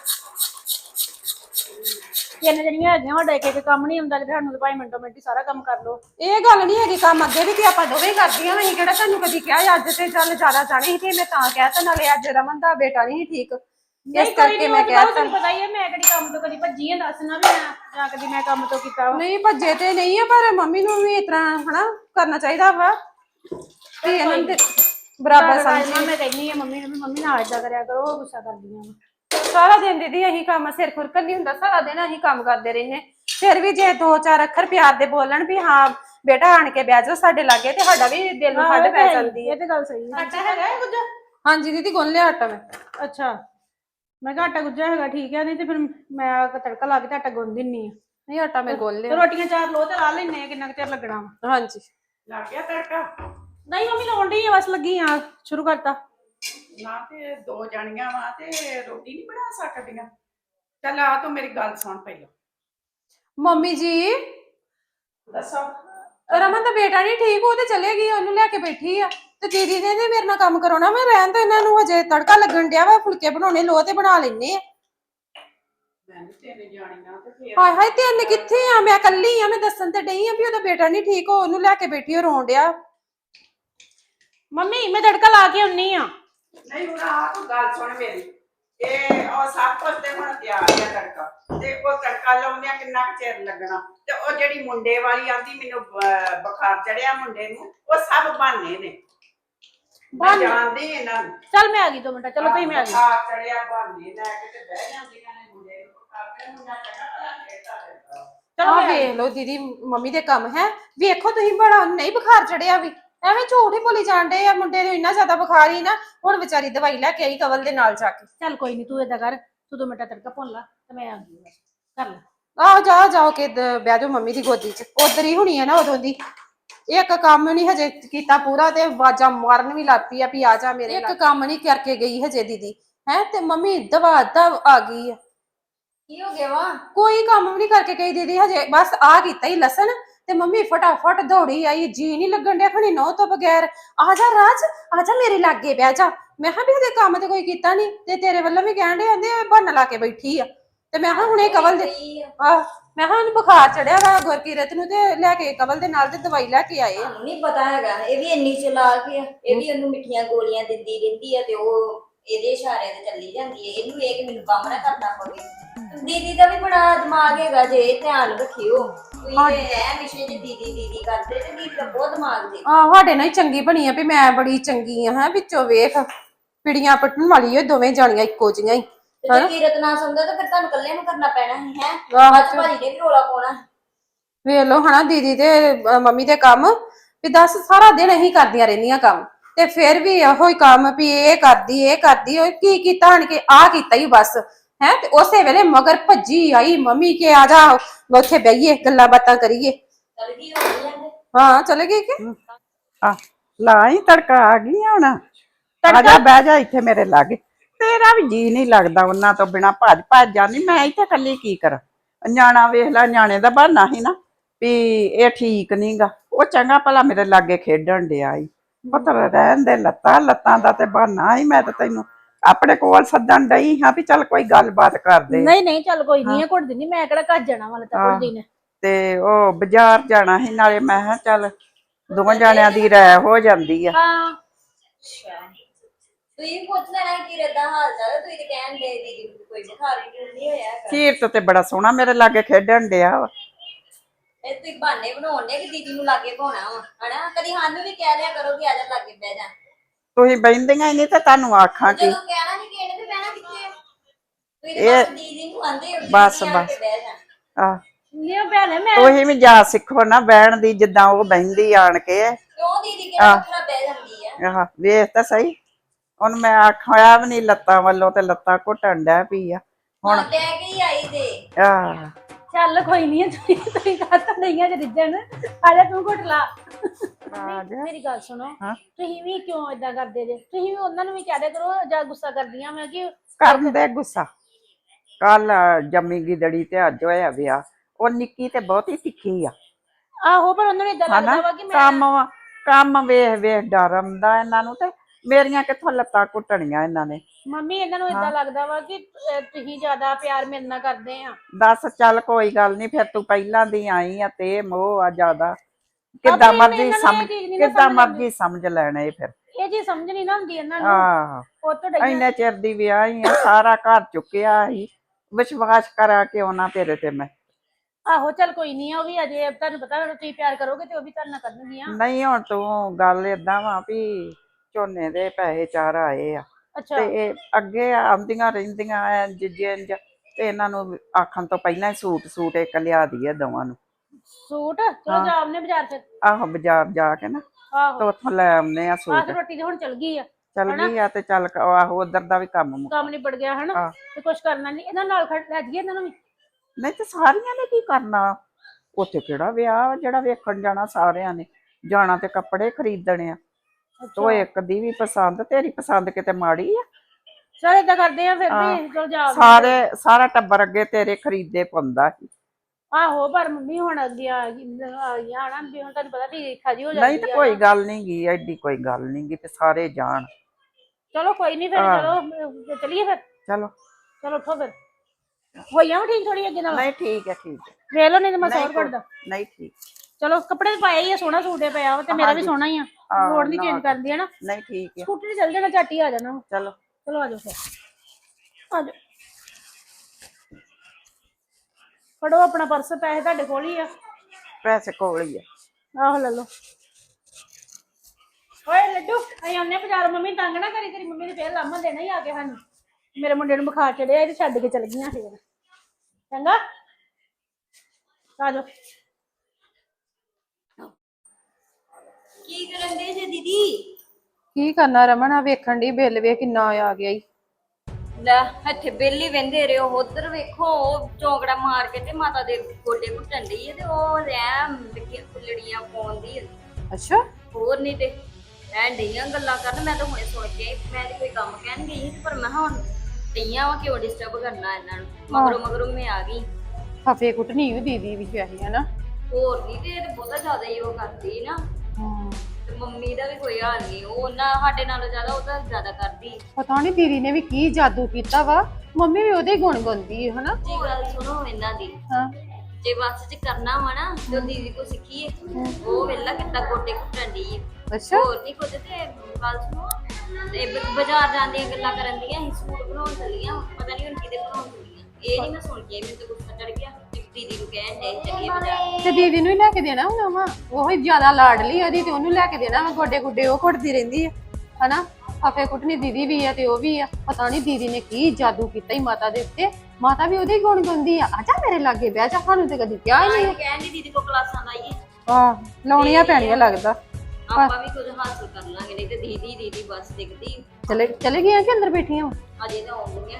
ਤਿੰਨ ਜਣੀਆਂ ਹੈਗੀਆਂ ਵਾ ਇੱਕ ਇੱਕ ਕੰਮ ਨਹੀਂ ਹੁੰਦਾ ਕਿ ਸਾਨੂੰ ਤਾਂ ਭਾਈ ਮਿੰਟੋ ਮਿੰਟ ਹੀ ਸਾਰਾ ਕੰਮ ਕਰ ਲਓ। ਇਹ ਗੱਲ ਨਹੀਂ ਹੈਗੀ ਕੰਮ ਅੱਗੇ ਵੀ ਤੇ ਆਪਾਂ ਦੋਵੇਂ ਕਰਦੀਆਂ ਅਸੀਂ ਕਿਹੜਾ ਤੁਹਾਨੂੰ ਕਦੀ ਕਿਹਾ ਅੱਜ ਤੇ ਚੱਲ ਜ਼ਿਆਦਾ ਜਾਣੀ ਸੀ ਤੇ ਮੈਂ ਤਾਂ ਕਹਿਤਾ ਨਾਲੇ ਅੱਜ ਰਮਨ ਦਾ ਬੇਟਾ ਨਹੀਂ ਸੀ ਠੀਕ। ਇਸ ਕਰਕੇ ਮੈਂ ਕਿਹਾ ਕਹਿਤਾ ਤੁਹਾਨੂੰ ਪਤਾ ਹੀ ਹੈ ਮੈਂ ਕਿਹੜੀ ਕੰਮ ਤੋਂ ਕਦੀ ਭੱਜੀ ਆ ਦੱਸਣਾ ਵੀ ਮੈਂ ਜਾਂ ਕਦੀ ਮੈਂ ਕੰਮ ਤੋਂ ਕੀਤਾ ਵਾ। ਨਹੀਂ ਭੱਜੇ ਤੇ ਨਹੀਂ ਆ ਪਰ ਮੰਮੀ ਨੂੰ ਵੀ ਇਸ ਤਰ੍ਹਾਂ ਹਨਾ ਕਰਨਾ ਚਾਹੀਦਾ ਵਾ। ਤੇ ਇਹਨਾਂ ਦੇ ਬਰਾਬਰ ਸਮਝੀ। ਮੈਂ ਕਹਿੰਨੀ ਆ ਮੰਮੀ ਨੂੰ ਵੀ ਮੰਮੀ ਨਾਲ ਏਦਾਂ ਕਰਿਆ ਕਰੋ ਉਹ ਗੁੱਸਾ ਕਰਦੀਆਂ ਵਾ। ਸਾਰਾ ਦਿਨ ਦੀਦੀ ਅਸੀਂ ਕੰਮ ਸਿਰ ਖੁਰਕਣ ਨਹੀਂ ਹੁੰਦਾ ਸਾਰਾ ਦਿਨ ਅਸੀਂ ਕੰਮ ਕਰਦੇ ਰਹਿੰਦੇ ਫਿਰ ਵੀ ਜੇ ਦੋ ਚਾਰ ਅੱਖਰ ਪਿਆਰ ਦੇ ਬੋਲਣ ਵੀ ਹਾਂ ਬੇਟਾ ਆਣ ਕੇ ਬਹਿ ਸਾਡੇ ਲਾਗੇ ਤੇ ਸਾਡਾ ਵੀ ਦਿਲ ਨੂੰ ਠੰਡ ਪੈ ਜਾਂਦੀ ਹੈ। ਇਹ ਤੇ ਗੱਲ ਸਹੀ ਹੈ। ਆਟਾ ਹੈਗਾ ਹੈ ਕੁਝ? ਹਾਂਜੀ ਦੀਦੀ ਗੁੰਨ ਲਿਆ ਆਟਾ ਮੈਂ। ਅੱਛਾ। ਮੈਂ ਕਿਹਾ ਆਟਾ ਗੁੱਜਾ ਹੈਗਾ ਠੀਕ ਹੈ ਨਹੀਂ ਤੇ ਫਿਰ ਮੈਂ ਆ ਕੇ ਤੜਕਾ ਲਾ ਕੇ ਤੇ ਆਟਾ ਗੁੰਨ ਦਿੰਨੀ ਆ। ਨਹੀਂ ਆਟਾ ਮੈਂ ਗੁੰਨ ਲਿਆ। ਰੋਟੀਆਂ ਚਾਰ ਲੋ ਤੇ ਲਾ ਲੈਨੇ ਆ ਕਿੰਨਾ ਕੁ ਚਿਰ ਲੱਗਣਾ ਹਾਂਜੀ। ਲੱਗ ਗਿਆ ਤੜਕਾ। ਨਹੀਂ ਮੰਮੀ ਲਾਉਣ ਡਈ ਆ ਬਸ ਲੱਗੀ ਆ ਸ਼ੁਰੂ ਕਰਤਾ। ਨਾ ਤੇ ਦੋ ਜਣੀਆਂ ਵਾ ਤੇ ਰੋਟੀ ਨਹੀਂ ਬਣਾ ਸਕਦੀਆਂ। ਚੱਲ ਆ ਤੂੰ ਮੇਰੀ ਗੱਲ ਸੁਣ ਪਹਿਲਾਂ। ਮੰਮੀ ਜੀ। ਦੱਸੋ। ਰਮਨ ਦਾ ਬੇਟਾ ਨਹੀਂ ਠੀਕ ਉਹ ਤੇ ਚਲੇ ਗਈ ਉਹਨੂੰ ਲੈ ਕੇ ਬੈਠੀ ਆ। ਤੇ ਦੀਦੀ ਨੇ ਤੇ ਮੇਰੇ ਨਾਲ ਕੰਮ ਕਰਾਉਣਾ ਮੈਂ ਰਹਿਣ ਤੇ ਇਹਨਾਂ ਨੂੰ ਹਜੇ ਤੜਕਾ ਲੱਗਣ ਡਿਆ ਵਾ ਫੁਲਕੇ ਬਣਾਉਣੇ ਲੋ ਤੇ ਬਣਾ ਲੈਨੇ ਆ। ਮੈਂ ਤਿੰਨ ਜਾਣੀਆਂ ਤੇ ਫੇਰ ਹਾਏ ਹਾਏ ਤਿੰਨ ਕਿੱਥੇ ਆ? ਮੈਂ ਇਕੱਲੀ ਆ ਮੈਂ ਦੱਸਣ ਤੇ ਡਈ ਆ ਵੀ ਉਹਦਾ ਬੇਟਾ ਨਹੀਂ ਠੀਕ ਉਹ ਉਹਨੂੰ ਲੈ ਕੇ ਬੈਠੀ ਉਹ ਰੋਣ ਡਿਆ। ਮੰਮੀ ਮੈਂ ਤੜਕਾ ਲਾ ਕੇ ਆਉਣੀ ਆ। ਨਹੀਂ ਹੁਣ ਆ ਤੂੰ ਗੱਲ ਸੁਣ ਮੇਰੀ। ਇਹ ਉਹ ਸਭ ਕੁਝ ਤੇ ਹੁਣ ਤਿਆਰ ਹੈ ਤੜਕਾ ਤੇ ਉਹ ਤੜਕਾ ਲਾਉਂਦਿਆਂ ਕਿੰਨਾ ਕੁ ਚਿਰ ਲੱਗਣਾ। ਤੇ ਉਹ ਜਿਹੜੀ ਮੁੰਡੇ ਵਾਲੀ ਆਂਦੀ ਮੈਨੂੰ ਬ- ਬੁਖਾਰ ਚੜਿਆ ਮੁੰਡੇ ਨੂੰ ਉਹ ਸਭ ਬਹਾਨੇ ਨੇ। ਮੈਂ ਬਹਾਨੇ? ਜਾਣਦੀ ਇਹਨਾਂ ਨੂੰ। ਚੱਲ ਮੈਂ ਆ ਗਈ ਦੋ ਮਿੰਟ ਚਲੋ ਭਈ ਮੈਂ ਆ ਗਈ। ਬੁਖਾਰ ਚੜਿਆ ਬਹਾਨੇ ਲੈ ਕੇ ਤੇ ਬਹਿ ਜਾਂਦੀਆਂ ਨੇ ਮੁੰਡੇ ਨੂੰ। ਬੁਖਾਰ ਤੇ ਮੁੰਡਾ ਚੜਾ ਖੇਡਦਾ ਰਹਿੰਦਾ। ਚਲੋ ਆ ਮੈਂ ਆ ਗਈ। ਵੇਖ ਲਓ ਦੀਦੀ ਮੰਮੀ ਦੇ ਕੰਮ ਹੈ। ਵੇਖੋ ਤੁਸੀਂ ਬੜਾ ਨਹੀਂ ਬੁਖਾਰ ਚੜਿਆ ਵੀ। ਐਵੇਂ ਝੂਠ ਹੀ ਬੋਲੀ ਜਾਂਦੇ ਆ ਮੁੰਡੇ ਨੂੰ ਇੰਨਾ ਜ਼ਿਆਦਾ ਬੁਖਾਰ ਹੀ ਨਾ ਹੁਣ ਵਿਚਾਰੀ ਦਵਾਈ ਲੈ ਕੇ ਆਈ ਕਵਲ ਦੇ ਨਾਲ ਜਾ ਕੇ। ਚੱਲ ਕੋਈ ਨਹੀਂ ਤੂੰ ਏਦਾਂ ਕਰ ਤੂੰ ਦੋ ਮਿੰਟ ਤੜਕਾ ਭੁੰਨ ਲਾ ਤੇ ਮੈਂ ਆ ਗਈ ਬਸ ਕਰ ਲੈ। ਆਹ ਜਾ ਜਾਓ ਕੇ ਬਹਿ ਜਾਓ ਮੰਮੀ ਦੀ ਗੋਦੀ 'ਚ। ਉਧਰ ਹੀ ਹੋਣੀ ਹੈ ਨਾ ਉਦੋਂ ਦੀ। ਇੱਕ ਕੰਮ ਨਹੀਂ ਹਜੇ ਕੀਤਾ ਪੂਰਾ ਤੇ ਆਵਾਜ਼ਾਂ ਮਾਰਨ ਵੀ ਲੱਗ ਪਈ ਆ ਵੀ ਆ ਜਾ ਮੇਰੇ ਇੱਕ ਕੰਮ ਨਹੀਂ ਕਰਕੇ ਗਈ ਹਜੇ ਦੀਦੀ। ਹੈ ਤੇ ਮੰਮੀ ਦਵਾ ਦਵ ਆ ਗਈ ਆ। ਕੀ ਹੋ ਗਿਆ ਵਾ? ਕੋਈ ਕੰਮ ਵੀ ਨਹੀਂ ਕਰਕੇ ਗਈ ਦੀਦੀ ਹਜੇ ਬਸ ਆ ਕੀਤਾ ਹੀ ਲਸਣ। ਤੇ ਮੰਮੀ ਫਟਾਫਟ ਦੌੜੀ ਆਈ ਜੀ ਨਹੀਂ ਲੱਗਣ ਡਿਆ ਖਣੀ ਨੋ ਤੋਂ ਬਗੈਰ ਆ ਜਾ ਰਾਜ ਆ ਜਾ ਮੇਰੇ ਲਾਗੇ ਬਹਿ ਜਾ ਮੈਂ ਕਿਹਾ ਵੀ ਹਜੇ ਕੰਮ ਤੇ ਕੋਈ ਕੀਤਾ ਨਹੀਂ ਤੇ ਤੇਰੇ ਵੱਲੋਂ ਵੀ ਕਹਿਣ ਦੇ ਆਂਦੇ ਬਹਾਨਾ ਲਾ ਕੇ ਬੈਠੀ ਆ ਤੇ ਮੈਂ ਕਿਹਾ ਹੁਣੇ ਕਵਲ ਦੇ ਆ। ਮੈਂ ਕਿਹਾ ਉਹਨੂੰ ਬੁਖਾਰ ਚੜਿਆ ਵਾ ਗੁਰਕੀਰਤ ਨੂੰ ਤੇ ਲੈ ਕੇ ਕਵਲ ਦੇ ਨਾਲ ਤੇ ਦਵਾਈ ਲੈ ਕੇ ਆਏ ਆ। ਨਹੀਂ ਪਤਾ ਹੈਗਾ ਇਹ ਵੀ ਇੰਨੀ ਚਲਾਕ ਆ ਇਹ ਵੀ ਉਹਨੂੰ ਮਿੱਠੀਆਂ ਗੋਲੀਆਂ ਦਿੰਦੀ ਰਹਿੰਦੀ ਆ ਤੇ ਉਹ ਇਹਦੇ ਇਸ਼ਾਰੇ ਤੇ ਚੱਲੀ ਜਾਂਦੀ ਹੈ ਇਹਨੂੰ ਇਹ ਕਿ ਮੈਨੂੰ ਕੰਮ ਨਾ ਕਰਨਾ ਪਵੇ। ਦੀਦੀ ਦਾ ਵੀ ਬੜਾ ਦਿਮਾਗ ਹੈਗਾ ਜੇ ਧਿਆਨ ਰੱਖਿਓ। ਤੁਸੀਂ ਐ ਵਿਸ਼ੇ ਚ ਦੀਦੀ ਦੀਦੀ ਕਰਦੇ ਤੇ ਦੀਦੀ ਦਾ ਬਹੁਤ ਦਿਮਾਗ ਜੇ ਆਹ ਸਾਡੇ ਨਾਲ ਹੀ ਚੰਗੀ ਬਣੀ ਆ ਵੀ ਮੈਂ ਬੜੀ ਚੰਗੀ ਆ ਹੈ ਵਿੱਚੋਂ ਵੇਖ। ਪਿੜੀਆਂ ਪੱਟਣ ਵਾਲੀ ਓ ਦੋਵੇਂ ਜਾਣੀਆਂ ਇੱਕੋ ਜੀਆਂ ਹੀ ਤੇ ਕੀਰਤ ਨਾ ਸਮਝੋ ਤਾਂ ਫਿਰ ਤੁਹਾਨੂੰ ਇਕੱਲੇ ਨੂੰ ਕਰਨਾ ਪੈਣਾ ਹੈ ਹੈ? ਅੱਜ ਭਾਜੀ ਨੇ ਵੀ ਰੋਲਾ ਪਾਉਣਾ। ਵੇਖ ਲਓ ਹਨਾ ਦੀਦੀ ਤੇ ਮੰਮੀ ਦੇ ਕੰਮ। ਵੀ ਦੱਸ ਸਾਰਾ ਦਿਨ ਇਹੀ ਕਰਦੀਆਂ ਰਹਿੰਦੀਆਂ ਕੰਮ। ਤੇ ਫਿਰ ਵੀ ਇਹੋ ਹੀ ਕੰਮ ਵੀ ਇਹ ਕਰਦੀ ਇਹ ਕਰਦੀ ਉਹ ਕੀ ਕੀਤਾ ਆਣ ਕੇ ਆ ਕੀਤਾ ਹੀ ਬਸ ਹੈ? ਤੇ ਉਸੇ ਵੇਲੇ ਮਗਰ ਭੱਜੀ ਆਈ ਮੰਮੀ ਕੇ ਆ ਜਾ ਉੱਥੇ ਬਈਏ ਗੱਲਾਂ ਬਾਤਾਂ ਕਰੀਏ। ਚੱਲ ਗਈ ਹੋ ਹਾਂ ਚਲੇ ਗਈ ਕਿ? ਆ ਲਾ ਹੀ ਤੜਕਾ ਆ ਗਈ ਹੁਣ। ਆ ਜਾ ਬਹਿ ਜਾ ਇੱਥੇ ਮੇਰੇ ਲਾਗੇ। ਤੇਰਾ ਵੀ ਜੀ ਨਹੀਂ ਲੱਗਦਾ ਉਹਨਾਂ ਤੋਂ ਬਿਨਾ ਭੱਜ ਭੱਜ ਜਾਨੀ ਮੈਂ ਇੱਥੇ ਇਕੱਲੀ ਕੀ ਕਰਾਂ? ਨਿਆਣਾ ਵੇਖ ਲੈ ਨਿਆਣੇ ਦਾ ਬਹਾਨਾ ਸੀ ਨਾ ਵੀ ਇਹ ਠੀਕ ਨਹੀਂਗਾ ਉਹ ਚੰਗਾ ਭਲਾ ਮੇਰੇ ਲਾਗੇ ਖੇਡਣ ਡਿਆ ਈ। ਪੁੱਤਰ ਰਹਿਣ ਦੇ ਲੱਤਾਂ ਲੱਤਾਂ ਦਾ ਤੇ ਬਹਾਨਾ ਹੀ ਮੈਂ ਤਾਂ ਤੈਨੂੰ ਆਪਣੇ ਕੋਲ ਸੱਦਣ ਡਈ ਹਾਂ ਵੀ ਚੱਲ ਕੋਈ ਗੱਲਬਾਤ ਕਰਦੇ ਨਹੀਂ ਨਹੀਂ ਚੱਲ ਕੋਈ ਨਹੀਂ ਘੁੱਟ ਦਿੰਦੀ ਮੈਂ ਕਿਹੜਾ ਘਰ ਜਾਣਾ ਵਾਲਾ ਤਾਂ ਘੁੱਟਦੀ ਨੇ ਤੇ ਉਹ ਬਾਜ਼ਾਰ ਜਾਣਾ ਸੀ ਨਾਲੇ ਮੈਂ ਕਿਹਾ ਚੱਲ ਦੋਵਾਂ ਜਾਣਿਆਂ ਦੀ ਰਾਇ ਹੋ ਜਾਂਦੀ ਆ। ਹਾਂ। ਤੁਸੀਂ ਪੁੱਛ ਲੈਣਾ ਕਿ ਰਦਾ ਹਾਲ ਚਾਲ ਤੁਸੀਂ ਤੇ ਕਹਿਣ ਦੇ ਨੂੰ ਕੋਈ ਬੁਖਾਰ ਨਹੀਂ ਹੋਇਆ। ਕੀਰਤ ਤੇ ਬੜਾ ਸੋਹਣਾ ਮੇਰੇ ਲਾਗੇ ਖੇਡਣ ਡਿਆ ਵਾ। ਇਹ ਤੁਸੀਂ ਬਹਾਨੇ ਬਣਾਉਣੇ ਕਿ ਦੀਦੀ ਨੂੰ ਲਾਗੇ ਪਾਉਣਾ ਵਾ ਹਨਾ? ਕਦੀ ਸਾਨੂੰ ਵੀ ਕਹਿ ਲਿਆ ਕਰੋ ਕਿ ਆ ਜਾ ਲਾਗੇ ਬਹਿ ਜਾ। ਤੁਸੀਂ ਬੈਂਦੀਆਂ ਨਹੀਂ ਤੇ ਤੁਹਾਨੂੰ ਆਖਾਂ ਕਿ। ਜਦੋਂ ਕਹਿਣਾ ਨਹੀਂ ਕਿਸੇ ਨੇ ਤੇ ਬਹਿਣਾ ਕਿੱਥੇ ਆ? ਤੁਸੀਂ ਤੇ ਇਹ- ਬਸ ਦੀਦੀ ਨੂੰ ਆਂਦੇ ਹੋ ਬਸ, ਦੀਦੀ ਬਸ। ਕੇ ਬਹਿ ਜਾ। ਆ ਲਿਓ ਭੈਣੇ ਮੈਂ ਤੁਸੀਂ ਵੀ ਜਾ ਸਿੱਖੋ ਨਾ ਬਹਿਣ ਦੀ ਜਿੱਦਾਂ ਉਹ ਬਹਿੰਦੀ ਆਣ ਕੇ। ਕਿਉਂ ਦੀਦੀ ਕਿਹੜਾ ਵੱਖਰਾ ਬਹਿ ਜਾਂਦੀ ਆ? ਆਹ ਵੇਖ ਤਾਂ ਸਹੀ। ਹੁਣ ਮੈਂ ਆਖਿਆ ਵੀ ਨਹੀਂ ਲੱਤਾਂ ਵੱਲੋਂ ਤੇ ਲੱਤਾਂ ਘੁੱਟਣ ਡੈ ਪਈ ਆ। ਹੁਣ ਹੁਣ ਬਹਿ ਕੇ ਹੀ ਆਈ ਦੇ ਆਹ। ਚੱਲ ਕੋਈ ਨਹੀਂ ਤੁਸੀਂ ਤੁਸੀਂ ਕਾਹਤੋਂ ਨਹੀਂ ਆ ਰਿਜਣ ਆ ਜਾ ਤੂੰ ਘੁੱਟ ਲਾ। ਆ ਜਾ। ਮੇਰੀ ਗੱਲ ਸੁਣੋ ਹਾਂ। ਤੁਸੀਂ ਵੀ ਕਿਉਂ ਇਦਾਂ ਕਰਦੇ ਜੇ? ਤੁਸੀਂ ਵੀ ਉਹਨਾਂ ਨੂੰ ਵੀ ਕਹਿ ਦਿਆ ਕਰੋ ਜਾਂ ਗੁੱਸਾ ਕਰਦੀਆਂ ਮੈਂ ਕਿ ਕਰਨ ਦੇ ਗੁੱਸਾ। ਕੱਲ ਜੰਮੀ ਗਿਦੜੀ ਤੇ ਅੱਜ ਹੋਇਆ ਵਿਆਹ ਉਹ ਨਿੱਕੀ ਤੇ ਬਹੁਤੀ ਤਿੱਖੀ ਆ। ਆਹੋ ਪਰ ਉਹਨਾਂ ਨੂੰ ਇਦਾਂ ਲੱਗਦਾ ਹਨਾ? ਵਾ ਕਿ ਮੈਂ ਕੰਮ ਵਾ- ਕੰਮ ਵੇਖ ਵੇਖ ਡਰ ਆਉਂਦਾ ਇਹਨਾਂ ਨੂੰ ਤੇ ਮੇਰੀਆਂ ਕਿੱਥੋਂ ਲੱਤਾਂ ਘੁੱਟਣੀਆਂ ਇਹਨਾਂ ਨੇ। ਮੰਮੀ ਇਹਨਾਂ ਨੂੰ ਇਦਾਂ ਲੱਗਦਾ ਵਾ ਕਿ ਅਹ, ਤੁਸੀਂ ਜ਼ਿਆਦਾ ਪਿਆਰ ਮੇਰੇ ਨਾਲ ਕਰਦੇ ਆ। ਦੱਸ ਚੱਲ ਕੋਈ ਗੱਲ ਨਹੀਂ ਫਿਰ ਤੂੰ ਪਹਿਲਾਂ ਦੀ ਆਈ ਆ ਤੇ ਮੋਹ ਆ ਜ਼ਿਆਦਾ। ਕਿੱਦਾਂ ਮਰਜ਼ੀ ਇਹਨਾਂ ਨੂੰ ਇਹ ਸਮਝ ਚੀਜ਼ ਨੀ ਨਾ ਕਿੱਦਾਂ ਸਮਝ ਮਰਜ਼ੀ ਸਮਝ ਲੈਣਾ ਇਹ ਫਿਰ। ਇਹ ਜੀ ਸਮਝ ਨਹੀਂ ਨਾ ਹੁੰਦੀ ਇਹਨਾਂ ਨੂੰ। ਆਹ ਉਹ ਤੋਂ ਇੰਨੇ ਚਿਰ ਦੀ ਵਿਆਹੀ ਆ ਸਾਰਾ ਘਰ ਚੁੱਕਿਆ ਸੀ। ਵਿਸ਼ਵਾਸ ਕਰਾ ਕੇ ਉਹਨਾਂ ਤੇਰੇ ਤੇ ਮੈਂ। ਆਹੋ ਚੱਲ ਕੋਈ ਨਹੀਂ ਉਹ ਵੀ ਅਜੇ ਤੁਹਾਨੂੰ ਪਤਾ ਤੁਸੀਂ ਪਿਆਰ ਕਰੋਗੇ ਤੇ ਉਹ ਵੀ ਤੁਹਾਨੂੰ ਕਰਨਗੀਆਂ। ਨਹੀਂ ਹੁਣ ਤੂੰ ਗੱਲ ਏਦਾਂ ਵਾ ਵੀ ਝੋਨੇ ਦੇ ਪੈਸੇ ਚਾਰ ਆਏ ਆ। ਤੇ ਅੱਗੇ ਆਉਂਦੀਆਂ ਰਹਿੰਦੀਆਂ ਐ ਜਿੰਜ ਤੇ ਇਹਨਾਂ ਨੂੰ ਆਖਣ ਤੋਂ ਪਹਿਲਾਂ ਹੀ ਸੂਟ ਸੂਟ ਇੱਕ ਲਿਆ ਦਈਏ ਦੋਵਾਂ ਨੂੰ। ਸੂਟ? ਚਲੋ ਜਾਵ ਨੇ ਬਾਜ਼ਾਰ ਫਿਰ। ਆਹੋ ਬਾਜ਼ਾਰ ਜਾ ਕੇ ਨਾ ਆਹੋ। ਤੇ ਉੱਥੋਂ ਲੈ ਆਉਂਦੇ ਆ ਆਹ ਸੂਟ ਤੇ ਰੋਟੀ ਤੇ ਹੁਣ ਚਲ ਗਈ ਆ ਚੱਲ ਗਈ ਆ ਤੇ ਚੱਲ ਆਹੋ ਉਧਰ ਦਾ ਵੀ ਕੰਮ ਮੁੱਕ ਕੰਮ ਨਿਬੜ ਗਿਆ ਹਨਾ। ਤੇ ਕੁਝ ਕਰਨਾ ਨਹੀਂ ਇਹਨਾਂ ਨਾਲ ਖੜ ਲੈ ਜਾਈਏ ਇਹਨਾਂ ਨੂੰ ਵੀ। ਨਹੀਂ ਤੇ ਸਾਰੀਆਂ ਨੇ ਕੀ ਕਰਨਾ? ਉੱਥੇ ਕਿਹੜਾ ਵਿਆਹ ਜਿਹੜਾ ਵੇਖਣ ਜਾਣਾ ਸਾਰਿਆਂ ਨੇ। ਜਾਣਾ ਤੇ ਕੱਪੜੇ ਖਰੀਦਣੇ ਆ। ਤੋ ਇੱਕ ਦੀ ਵੀ ਪਸੰਦ ਤੇਰੀ ਪਸੰਦ ਕਿਤੇ ਮਾੜੀ ਆ? ਚਲ ਏਦਾਂ ਕਰਦੇ ਆ ਫਿਰ। ਵੀ ਚਲ ਜਾ ਸਾਰੇ ਸਾਰਾ ਟੱਬਰ ਅੱਗੇ ਤੇਰੇ ਖਰੀਦੇ ਪਾਉਂਦਾ ਸੀ। ਆਹੋ ਪਰ ਮੰਮੀ ਹੁਣ ਅੱਗੇ ਆ ਗਈ ਆ ਵੀ ਹੁਣ ਤੁਹਾਨੂੰ ਪਤਾ ਵੀ ਖਾਜੀ ਹੋ ਜਾਂਦੀ ਨਹੀਂ ਤੇ ਕੋਈ। ਗੱਲ ਨਹੀਂ ਗੀ ਐਡੀ ਕੋਈ ਗੱਲ ਨਹੀਂ ਗੀ ਤੇ ਸਾਰੇ ਜਾਣ। ਚਲੋ ਕੋਈ ਨਹੀਂ ਫਿਰ। ਚਲੋ ਚਲੀਏ ਫਿਰ। ਚਲੋ। ਚਲੋ ਉੱਠੋ ਫਿਰ। ਹੋਈਆਂ ਠੀਕ ਥੋੜੀ ਅੱਗੇ ਨਾਲ? ਨਹੀਂ ਠੀਕ ਹੈ ਠੀਕ ਹੈ ਵੇਖ ਲਓ ਨਹੀਂ ਤਾਂ ਮੈਂ ਸੌਰ ਪੜਦਾ ਨਹੀਂ ਠੀਕ। ਚਲੋ ਕੱਪੜੇ ਤਾਂ ਪਾਇਆ ਹੀ ਆ ਸੋਹਣਾ ਸੂਟ ਪਿਆ ਵਾ ਤੇ ਮੇਰਾ ਵੀ। ਸੋਹਣਾ ਹੀ ਆ। ਆਹੋ, ਲੋੜ ਨਹੀਂ ਨਾ ਚੇਂਜ ਕਰਦੀ ਹੈ ਨਾ ਨਹੀਂ ਠੀਕ ਹੈ। ਸਕੂਟਰੀ ਤੇ ਚੱਲ ਜਾਣਾ ਝੱਟ ਹੀ ਆ ਜਾਣਾ। ਚਲੋ। ਚਲੋ ਆ ਜਾਓ ਫਿਰ। ਆ ਜਾਓ। ਫੜੋ ਆਪਣਾ ਪਰਸ ਪੈਸੇ ਤੁਹਾਡੇ ਕੋਲ ਹੀ ਆ। ਪੈਸੇ ਕੋਲ ਹੀ ਆ। ਆਹੋ ਲੈ ਲਓ। ਓਏ ਲੱਡੂ ਅਸੀਂ ਆਉਂਦੇ ਆ ਬਾਜ਼ਾਰ। ਮੰਮੀ ਨੂੰ ਤੰਗ ਨਾ ਕਰੀ ਤੇਰੀ ਮੰਮੀ ਨੇ ਫੇਰ ਲਾਮਾ ਦੇਣਾ ਹੀ ਆ ਕੇ ਸਾਨੂੰ। ਮੇਰੇ ਮੁੰਡੇ ਨੂੰ ਬੁਖਾਰ ਚੜਿਆ ਇਹ ਤੇ ਛੱਡ ਕੇ ਚਲ ਗਈਆਂ ਫੇਰ। ਚੰਗਾ? ਆ ਜਾਓ। ਕੀ ਕਰਨ ਦੇ ਜੇ ਦੀਦੀ? ਕੀ ਕਰਨਾ ਰਮਨ? ਆ ਵੇਖਣ ਦੀ ਬਿੱਲ ਵੇ ਕਿੰਨਾ ਆ ਗਿਆ ਈ। ਲੈ ਇੱਥੇ ਬੇਲੀ ਵੰਦੇ ਰਿਓ ਉਧਰ ਵੇਖੋ ਉਹ ਚੌਂਕੜਾ ਮਾਰ ਕੇ ਤੇ ਮਾਤਾ ਦੇ ਗੋਡੇ ਘੁੱਟਣ ਡਈ ਹੈ ਤੇ ਉਹ ਰਹਿ ਮਿੱਠੀਆਂ ਫੁੱਲੜੀਆਂ ਪਾਉਂਦੀ ਅੱਛਾ। ਹੋਰ ਨਹੀਂ ਤੇ ਐ ਡਈਆਂ ਗੱਲਾਂ ਕਰਨ ਮੈਂ ਤਾਂ ਹੁਣੇ ਕੇ ਆਈ, ਮੈਂ ਤੇ ਕੋਈ ਕੰਮ ਕਹਿਣ ਗਈ ਸੀ ਪਰ ਮੈਂ ਕਿਹਾ ਹੁਣ ਡਈਆਂ ਵਾ ਕਿਉਂ ਡਿਸਟਰਬ ਕਰਨਾ ਇਹਨਾਂ ਨੂੰ? ਮਗਰੋਂ ਮਗਰੋਂ ਮੈਂ ਆ ਗਈ। ਫਫੇ ਕੁੱਟਣੀ ਵੀ ਦੀਦੀ ਵੀ ਵੈਸੇ ਹਨਾ ਹੋਰ ਨਹੀਂ ਤੇ ਇਹ ਤੇ ਬਹੁਤਾ ਜ਼ਿਆਦਾ ਹੀ ਉਹ ਕਰਦੀ ਨਾ। ਮੰਮੀ ਦਾ ਵੀ ਕੋਈ ਹਾਲ ਨਹੀਂ ਉਹ ਉਹਨਾਂ ਸਾਡੇ ਨਾਲੋਂ ਜ਼ਿਆਦਾ ਉਹ ਤਾਂ ਜ਼ਿਆਦਾ ਕਰਦੀ। ਪਤਾ ਨਹੀਂ ਦੀਦੀ ਨੇ ਵੀ ਕੀ ਜਾਦੂ ਕੀਤਾ ਵਾ। ਮੰਮੀ ਵੀ ਉਹਦੇ ਹੀ ਗੁਣ ਗਾਉਂਦੀ ਹੈ ਹਨਾ? ਜੀ ਗੱਲ ਸੁਣੋ ਇਹਨਾਂ ਦੀ। ਹਾਂ। ਜੇ ਬਸ ਚ ਕਰਨਾ ਵਾ ਨਾ ਉਹ ਦੀਦੀ ਕੋ ਸਿੱਖੀਏ। ਉਹ ਵੇਲਾ ਕਿੱਦਾਂ ਗੋਡੇ ਘੁੱਟਣ ਦੀ ਅੱਛਾ। ਹੋਰ ਨਹੀਂ ਕੁਝ ਤੇ ਗੱਲ ਸੁਣੋ। ਤੇ ਬ- ਬਾਜ਼ਾਰ ਜਾਂਦੀਆਂ ਗੱਲਾਂ ਕਰਨ ਦੀਆਂ ਅਸੀਂ ਸੂਟ ਬਣਾਉਣ ਚੱਲੀਆਂ। ਪਤਾ ਨਹੀਂ ਹੁਣ ਕਿਹਦੇ ਬਣਾਉਣ ਚੱਲੀਆਂ। ਇਹ ਨਹੀਂ ਮੈਂ ਸੁਣ ਕੇ ਮੈਨੂੰ ਤਾਂ ਗੁੱਸਾ ਚੜ ਗਿਆ। ਦੀਦੀ ਨੂੰ ਕਹਿਣ ਦੇ ਚੱਲੀਏ ਬਾਜ਼ਾਰ ਤੇ ਦੀਦੀ ਨੂੰ ਹੀ ਲੈ ਕੇ ਦੇਣਾ ਹੁਣ ਵਾ ਉਹ ਹੀ ਜ਼ਿਆਦਾ ਲਾਡਲੀ ਉਹਦੀ ਤੇ ਉਹਨੂੰ ਲੈ ਕੇ ਦੇਣਾ ਵਾ ਗੋਡੇ ਗੁੱਡੇ ਉਹ ਘੁੱਟਦੀ ਰਹਿੰਦੀ ਹੈ ਹਨਾ? ਫਫੇ ਕੁੱਟਣੀ ਦੀਦੀ ਵੀ ਆ ਤੇ ਉਹ ਵੀ ਆ। ਪਤਾ ਨਹੀਂ ਦੀਦੀ ਨੇ ਕੀ ਜਾਦੂ ਕੀਤਾ ਹੀ ਮਾਤਾ ਦੇ ਉੱਤੇ। ਮਾਤਾ ਵੀ ਉਹਦੇ ਗੁਣ ਗਾਉਂਦੀ ਆ। ਆਜਾ ਮੇਰੇ ਲਾਗੇ ਬਹਿ ਜਾ ਸਾਨੂੰ ਤੇ ਕਦੀ ਕਿਹਾ ਹੀ ਨਹੀਂ ਕਹਿਣ ਦੀ ਦੀਦੀ ਕੋ ਕਲਾਸਾਂ ਲਾਈਏ ਆ ਲਾਉਣੀਆਂ ਪੈਣੀਆਂ ਲੱਗਦਾ। ਆਪਾਂ ਵੀ ਕੁਝ ਹਾਸਲ ਕਰ ਲਾਂਗੇ ਨਹੀਂ ਤੇ ਦੀਦੀ ਦੀਦੀ ਬਸ ਦਿਖਦੀ। ਚਲੇ ਚਲੇ ਗਈਆਂ ਕਿ ਅੰਦਰ ਬੈਠੀਆਂ ਵਾਂ? ਅਜੇ ਤਾਂ ਆਉਂਦੀਆਂ